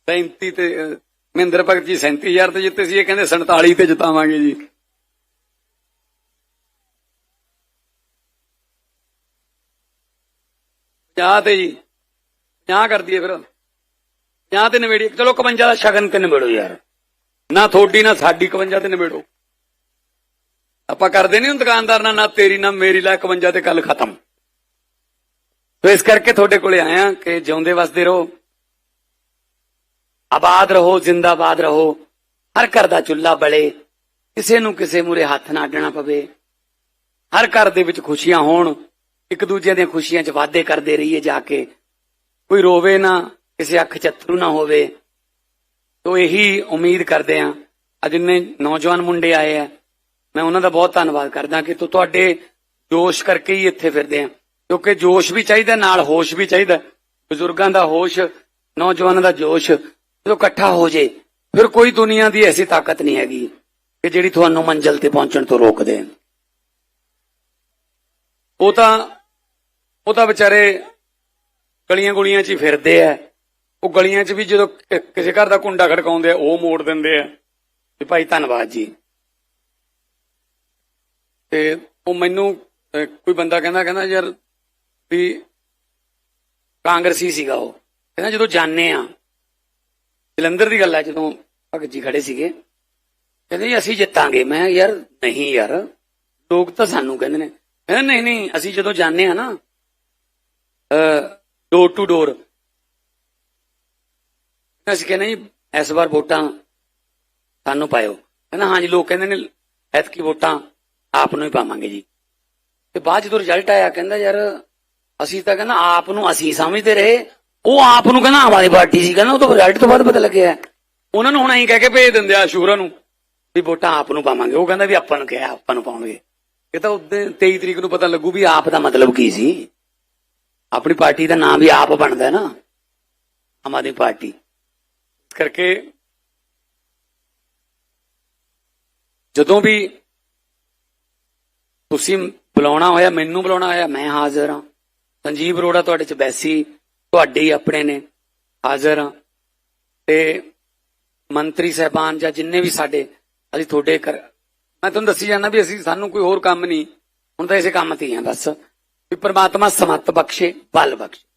Speaker 1: ਸੈਂਤੀ ਤੇ ਮਹਿੰਦਰ ਭਗਤ ਜੀ 37000 ਤੇ ਜਿੱਤੇ ਸੀ, ਇਹ ਕਹਿੰਦੇ 47 ਤੇ ਜਿਤਾਵਾਂਗੇ ਜੀ। ਪੰਜਾਹ ਤੇ ਜੀ 50 ਕਰ ਦਈਏ ਫਿਰ। 50 ਤੇ ਨਵੇੜੀ ਚਲੋ 51 ਦਾ ਸ਼ਗਨ ਤੇ ਨਿਬੇੜੋ ਯਾਰ। ਨਾ ਥੋੜੀ ਨਾ ਸਾਡੀ 51 ਤੇ ਨਿਬੇੜੋ। ਆਪਾਂ ਕਰਦੇ ਨਹੀਂ ਦੁਕਾਨਦਾਰ ਨਾਲ, ਨਾ ਤੇਰੀ, ਨਾ ਮੇਰੀ, ਲੈ 51 ਤੇ ਕੱਲ ਖਤਮ। ਤੋ ਇਸ ਕਰਕੇ ਤੁਹਾਡੇ ਕੋਲੇ ਆਇਆ ਕਿ ਜਿਉਂਦੇ ਵਸਦੇ ਰਹੋ। ਆਬਾਦ ਰਹੋ, ਜ਼ਿੰਦਾਬਾਦ ਰਹੋ। ਹਰ ਘਰ ਦਾ ਚੁੱਲ੍ਹਾ ਬਲੇ। ਕਿਸੇ ਨੂੰ ਕਿਸੇ ਮੂਰੇ ਹੱਥ ਨਾ ਅੱਡਣਾ ਪਵੇ। ਹਰ ਘਰ ਦੇ ਵਿੱਚ ਖੁਸ਼ੀਆਂ ਹੋਣ। ਇੱਕ ਦੂਜੇ ਦੀਆਂ ਖੁਸ਼ੀਆਂ 'ਚ ਵਾਅਦੇ ਕਰਦੇ ਰਹੀਏ ਜਾ ਕੇ। ਕੋਈ ਰੋਵੇ ਨਾ। ਕਿਸੇ ਅੱਖ 'ਚ ਅੱਥਰੂ ਨਾ ਹੋਵੇ। ਤੋ ਇਹੀ ਉਮੀਦ ਕਰਦੇ ਆ। ਅੱਜ ਇੰਨੇ ਨੌਜਵਾਨ ਮੁੰਡੇ ਆਏ ਆ, ਮੈਂ ਉਹਨਾਂ ਦਾ ਬਹੁਤ ਧੰਨਵਾਦ ਕਰਦਾ ਕਿ ਤੋ ਤੁਹਾਡੇ ਜੋਸ਼ ਕਰਕੇ ਹੀ ਇੱਥੇ ਫਿਰਦੇ ਆ। ਕਿਉਂਕਿ ਜੋਸ਼ ਵੀ ਚਾਹੀਦਾ, ਨਾਲ ਹੋਸ਼ ਵੀ ਚਾਹੀਦਾ। ਬਜ਼ੁਰਗਾਂ ਦਾ ਹੋਸ਼, ਨੌਜਵਾਨਾਂ ਦਾ ਜੋਸ਼, ਜਦੋਂ ਇਕੱਠਾ ਹੋ ਜੇ, ਫਿਰ ਕੋਈ ਦੁਨੀਆ ਦੀ ਐਸੀ ਤਾਕਤ ਨਹੀਂ ਹੈਗੀ ਕਿ ਜਿਹੜੀ ਤੁਹਾਨੂੰ ਮੰਜ਼ਲ ਤੇ ਪਹੁੰਚਣ ਤੋਂ ਰੋਕ ਦੇ। ਉਹ ਤਾਂ ਉਹ ਤਾਂ ਵਿਚਾਰੇ ਗਲੀਆਂ ਗੁਲੀਆਂ 'ਚ ਹੀ ਫਿਰਦੇ ਆ। ਉਹ ਗਲੀਆਂ 'ਚ ਵੀ ਜਦੋਂ ਕਿਸੇ ਘਰ ਦਾ ਕੁੰਡਾ ਖੜਕਾਉਂਦੇ ਆ, ਉਹ ਮੋੜ ਦਿੰਦੇ ਆ। ਵੀ ਭਾਈ ਧੰਨਵਾਦ ਜੀ। ਤੇ ਉਹ ਮੈਨੂੰ ਕੋਈ ਬੰਦਾ ਕਹਿੰਦਾ ਕਹਿੰਦਾ ਯਾਰ ਵੀ ਕਾਂਗਰਸੀ ਸੀਗਾ ਉਹ। ਕਹਿੰਦਾ ਜਦੋਂ ਜਾਣੇ ਆ, ਜਲੰਧਰ ਦੀ ਗੱਲ ਹੈ, ਜਦੋਂ ਭਗਤ ਜੀ ਖੜੇ ਸੀਗੇ, ਕਹਿੰਦੇ ਜੀ ਅਸੀਂ ਜਿੱਤਾਂਗੇ। ਮੈਂ ਯਾਰ ਨਹੀਂ ਯਾਰ, ਲੋਕ ਤਾਂ ਸਾਨੂੰ ਕਹਿੰਦੇ ਨੇ। ਕਹਿੰਦੇ ਨਹੀਂ ਨਹੀਂ, ਅਸੀਂ ਜਦੋਂ ਜਾਣੇ ਆ ਨਾ ਡੋਰ ਟੂ ਡੋਰ ਅਸੀਂ ਕਹਿੰਦੇ ਜੀ ਇਸ ਵਾਰ ਵੋਟਾਂ ਸਾਨੂੰ ਪਾਇਓ। ਕਹਿੰਦਾ ਹਾਂਜੀ, ਲੋਕ ਕਹਿੰਦੇ ਨੇ, ਐਤਕੀ ਵੋਟਾਂ ਆਪ ਨੂੰ ਹੀ ਪਾਵਾਂਗੇ ਜੀ। ਤੇ ਬਾਅਦ ਜਦੋਂ ਰਿਜ਼ਲਟ ਆਇਆ, ਕਹਿੰਦਾ ਯਾਰ ਅਸੀਂ ਤਾਂ ਕਹਿੰਦਾ ਆਪ ਨੂੰ ਅਸੀਂ ਸਮਝਦੇ ਰਹੇ। ਉਹ ਆਪ ਨੂੰ ਕਹਿੰਦਾ ਆਮ ਆਦਮੀ ਪਾਰਟੀ ਸੀ, ਕਹਿੰਦਾ ਉਹ ਤਾਂ ਰਿਜ਼ਲਟ ਤੋਂ ਬਾਅਦ ਪਤਾ ਲੱਗਿਆ। ਉਹਨਾਂ ਨੂੰ ਹੁਣ ਅਸੀਂ ਕਹਿ ਕੇ ਭੇਜ ਦਿੰਦੇ ਆ ਸ਼ੂਰਾ ਨੂੰ ਵੀ ਵੋਟਾਂ ਆਪ ਨੂੰ ਪਾਵਾਂਗੇ। ਉਹ ਕਹਿੰਦਾ ਵੀ ਆਪਾਂ ਨੂੰ ਕਿਹਾ, ਆਪਾਂ ਨੂੰ ਪਾਉਣਗੇ। ਇਹ ਤਾਂ ਉਦੋਂ 23 ਤਰੀਕ ਨੂੰ ਪਤਾ ਲੱਗੂ ਵੀ ਆਪ ਦਾ ਮਤਲਬ ਕੀ ਸੀ। ਆਪਣੀ ਪਾਰਟੀ ਦਾ ਨਾਮ ਵੀ ਆਪ ਬਣਦਾ ਨਾ, ਆਮ ਆਦਮੀ ਪਾਰਟੀ। ਕਰਕੇ ਜਦੋਂ ਵੀ ਤੁਸੀਂ ਬੁਲਾਉਣਾ ਹੋਇਆ, ਮੈਨੂੰ ਬੁਲਾਉਣਾ ਹੋਇਆ, ਮੈਂ ਹਾਜ਼ਰ ਹਾਂ। ਸੰਜੀਵ ਅਰੋੜਾ ਤੁਹਾਡੇ ਚ ਬੈਸੀ, ਤੁਹਾਡੇ ਹੀ ਆਪਣੇ ਨੇ, ਹਾਜ਼ਰ ਹਾਂ। ਤੇ ਮੰਤਰੀ ਸਹਿਬਾਨ ਜਾਂ ਜਿੰਨੇ ਵੀ ਸਾਡੇ, ਅਸੀਂ ਤੁਹਾਡੇ ਕਰ ਮੈਂ ਤੁਹਾਨੂੰ ਦੱਸੀ ਜਾਂਦਾ ਵੀ ਅਸੀਂ, ਸਾਨੂੰ ਕੋਈ ਹੋਰ ਕੰਮ ਨਹੀਂ। ਹੁਣ ਤਾਂ ਇਸੇ ਕੰਮ ਤੇ ਹੀ ਆ, ਬਸ। ਵੀ ਪ੍ਰਮਾਤਮਾ ਸਮਤ ਬਖਸ਼ੇ, ਬਲ ਬਖਸ਼ੇ।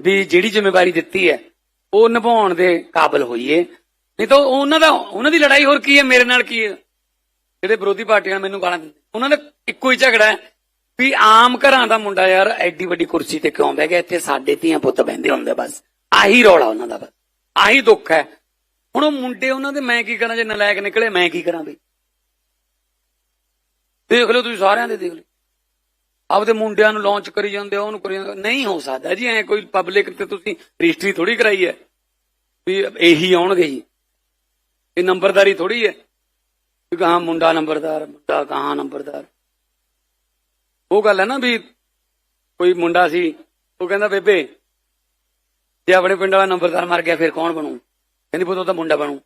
Speaker 1: ਵੀ ਜਿਹੜੀ ਜ਼ਿੰਮੇਵਾਰੀ ਦਿੱਤੀ ਹੈ ਉਹ ਨਿਭਾਉਣ ਦੇ ਕਾਬਿਲ ਹੋਈਏ। ਨਹੀਂ ਤਾਂ ਉਹਨਾਂ ਦਾ, ਉਹਨਾਂ ਦੀ ਲੜਾਈ ਹੋਰ ਕੀ ਹੈ? ਮੇਰੇ ਨਾਲ ਕੀ ਹੈ? ਜਿਹੜੇ ਵਿਰੋਧੀ ਪਾਰਟੀਆਂ ਮੈਨੂੰ ਗਾਲਾਂ ਦਿੰਦੇ, ਉਹਨਾਂ ਦਾ ਇੱਕੋ ਹੀ ਝਗੜਾ ਹੈ ਵੀ ਆਮ ਘਰਾਂ ਦਾ ਮੁੰਡਾ ਯਾਰ ਐਡੀ ਵੱਡੀ ਕੁਰਸੀ ਤੇ ਕਿਉਂ ਬਹਿ ਗਿਆ? ਇੱਥੇ ਸਾਡੇ ਧੀਆਂ ਪੁੱਤ ਬਹਿੰਦੇ ਹੁੰਦੇ ਬਸ। ਆਹੀ ਰੌਲਾ ਉਹਨਾਂ ਦਾ ਬਸ। ਆਹੀ ਦੁੱਖ ਹੈ। ਹੁਣ ਉਹ ਮੁੰਡੇ ਉਹਨਾਂ ਦੇ ਮੈਂ ਕੀ ਕਰਾਂ ਜੇ ਨਲਾਇਕ ਨਿਕਲੇ, ਮੈਂ ਕੀ ਕਰਾਂ ਬਈ? ਦੇਖ ਲਓ ਤੁਸੀਂ ਸਾਰਿਆਂ ਦੇ ਦੇਖ ਲਓ। ਆਪਦੇ ਮੁੰਡਿਆਂ ਨੂੰ ਲਾਂਚ ਕਰੀ ਜਾਂਦੇ ਆ, ਉਹਨੂੰ ਕਰੀ ਜਾਂਦੇ ਨਹੀਂ ਹੋ ਸਕਦਾ ਜੀ, ਐ ਕੋਈ ਪਬਲਿਕ ਤੇ ਤੁਸੀਂ ਰਜਿਸਟਰੀ ਥੋੜੀ ਕਰਾਈ ਹੈ ਵੀ ਇਹੀ ਆਉਣਗੇ ਜੀ। ਇਹ ਨੰਬਰਦਾਰੀ ਥੋੜੀ ਹੈ ਵੀ ਕਹਾਂ ਮੁੰਡਾ ਨੰਬਰਦਾਰ, ਮੁੰਡਾ ਕਹਾਂ ਨੰਬਰਦਾਰ। ਉਹ ਗੱਲ ਹੈ ਨਾ ਵੀ ਕੋਈ ਮੁੰਡਾ ਸੀ, ਉਹ ਕਹਿੰਦਾ, ਬੇਬੇ, ਜੇ ਆਪਣੇ ਪਿੰਡ ਵਾਲਾ ਨੰਬਰਦਾਰ ਮਰ ਗਿਆ, ਫਿਰ ਕੌਣ ਬਣੂ? ਕਹਿੰਦੀ, ਪੁੱਤ ਉਹਦਾ ਮੁੰਡਾ ਬਣੂ।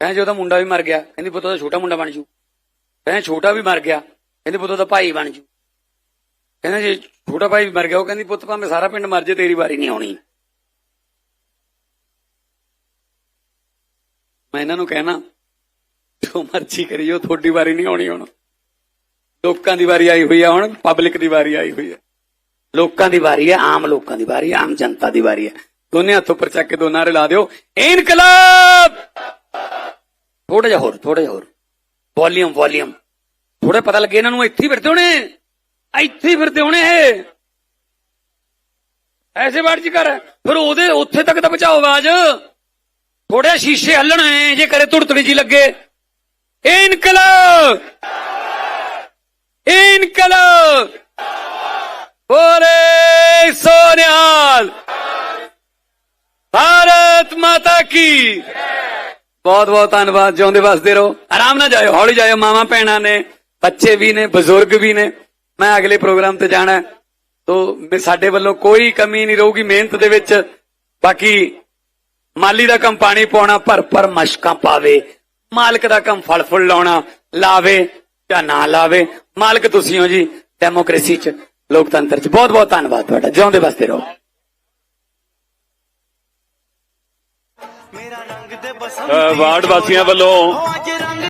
Speaker 1: ਕਹਿੰਦੇ, ਜੇ ਉਹਦਾ ਮੁੰਡਾ ਵੀ ਮਰ ਗਿਆ, ਕਹਿੰਦੀ, ਪੁੱਤ, ਉਹਦਾ ਛੋਟਾ ਮੁੰਡਾ ਬਣ ਜੂ। ਕਹਿੰਦੇ, ਛੋਟਾ ਵੀ ਮਰ ਗਿਆ, ਕਹਿੰਦੀ, ਪੁੱਤ, ਉਹਦਾ ਭਾਈ ਬਣ ਜੂ। ਕਹਿੰਦੇ ਜੀ ਛੋਟਾ ਭਾਈ ਮਰ ਗਿਆ, ਉਹ ਕਹਿੰਦੀ, ਪੁੱਤ, ਭਾਵੇਂ ਸਾਰਾ ਪਿੰਡ ਮਰ ਜੇ ਤੇਰੀ ਵਾਰੀ ਨਹੀਂ ਆਉਣੀ। ਮੈਂ ਇਹਨਾਂ ਨੂੰ ਕਹਿਣਾ, ਜੋ ਮਰਜ਼ੀ ਕਰੀਓ ਤੁਹਾਡੀ ਵਾਰੀ ਨਹੀਂ ਆਉਣੀ ਹੁਣ। ਲੋਕਾਂ ਦੀ ਵਾਰੀ ਆਈ ਹੋਈ ਹੈ ਹੁਣ, ਪਬਲਿਕ ਦੀ ਵਾਰੀ ਆਈ ਹੋਈ ਹੈ ਲੋਕਾਂ ਦੀ ਵਾਰੀ ਹੈ ਆਮ ਲੋਕਾਂ ਦੀ ਵਾਰੀ ਆਮ ਜਨਤਾ ਦੀ ਵਾਰੀ ਹੈ ਦੋਨੇ ਹੱਥ ਉੱਪਰ ਚੱਕ ਕੇ ਦੋ ਨਾਰੇ ਲਾ ਦਿਓ। ਇਨਕਲਾਬ! ਥੋੜਾ ਜਿਹਾ ਹੋਰ ਥੋੜਾ ਜਿਹਾ ਹੋਰ। ਵੋਲਿਊਮ ਵੋਲਿਊਮ ਥੋੜਾ ਪਤਾ ਲੱਗੇ ਇਹਨਾਂ ਨੂੰ ਇੱਥੇ ਹੀ ਫਿਰਦੇ ਹੋਣੇ। ਇੱਥੇ ਫਿਰਦੇ ਹੋਣੇ ਇਹ। ਐਸੇ ਵੜ ਜੀ ਕਰ ਫਿਰ ਉਹਦੇ ਉੱਥੇ ਤੱਕ ਤਾਂ ਪਹੁੰਚਾਓ ਆਵਾਜ਼। ਥੋੜੇ ਸ਼ੀਸ਼ੇ ਹੱਲਣੇ ਜੇ ਕਰੇ ਤੁੜਤੜੀ ਜੀ ਲੱਗੇ। ਇਨਕਲਾਬ! ਇਨਕਲਾਬ! ਬੋਲੇ ਸੋਨਿਆਲ! ਭਾਰਤ ਮਾਤਾ ਕੀ! ਬਹੁਤ ਬਹੁਤ ਧੰਨਵਾਦ, ਜਿਉਂਦੇ ਵਸਦੇ ਰਹੋ। ਆਰਾਮ ਨਾਲ ਜਾਇਓ, ਹੌਲੀ ਜਾਇਓ ਮਾਮਾ ਭੈਣਾਂ ਨੇ, ਬੱਚੇ ਵੀ ਨੇ, ਬਜ਼ੁਰਗ ਵੀ ਨੇ। ਮੈਂ ਅਗਲੇ ਪ੍ਰੋਗਰਾਮ ਤੇ ਜਾਣਾ। ਤੋ ਮੇ- ਸਾਡੇ ਵੱਲੋਂ ਕੋਈ ਕਮੀ ਨਹੀਂ ਰਹੂਗੀ ਮਿਹਨਤ ਦੇ ਵਿੱਚ। ਬਾਕੀ ਮਾਲੀ ਦਾ ਕੰਮ ਪਾਣੀ ਪਾਉਣਾ ਭਰ ਭਰ ਮਸ਼ਕਾਂ ਪਾਵੇ। ਮਾਲਕ ਦਾ ਕੰਮ ਫਲ ਫੁੱਲ ਲਾਉਣਾ ਲਾਵੇ ਜਾਂ ਨਾ ਲਾਵੇ। ਮਾਲਕ ਤੁਸੀਂ ਹੋ ਜੀ ਡੈਮੋਕ੍ਰੇਸੀ ਚ ਲੋਕਤੰਤਰ ਚ। ਬਹੁਤ ਬਹੁਤ ਧੰਨਵਾਦ ਤੁਹਾਡਾ। ਜਿਉਂਦੇ ਵਸਦੇ ਰਹੋ।
Speaker 2: ਵਾਰਡ ਵਾਸੀਆਂ ਵੱਲੋਂ
Speaker 3: ਅੱਜ ਰੰਗ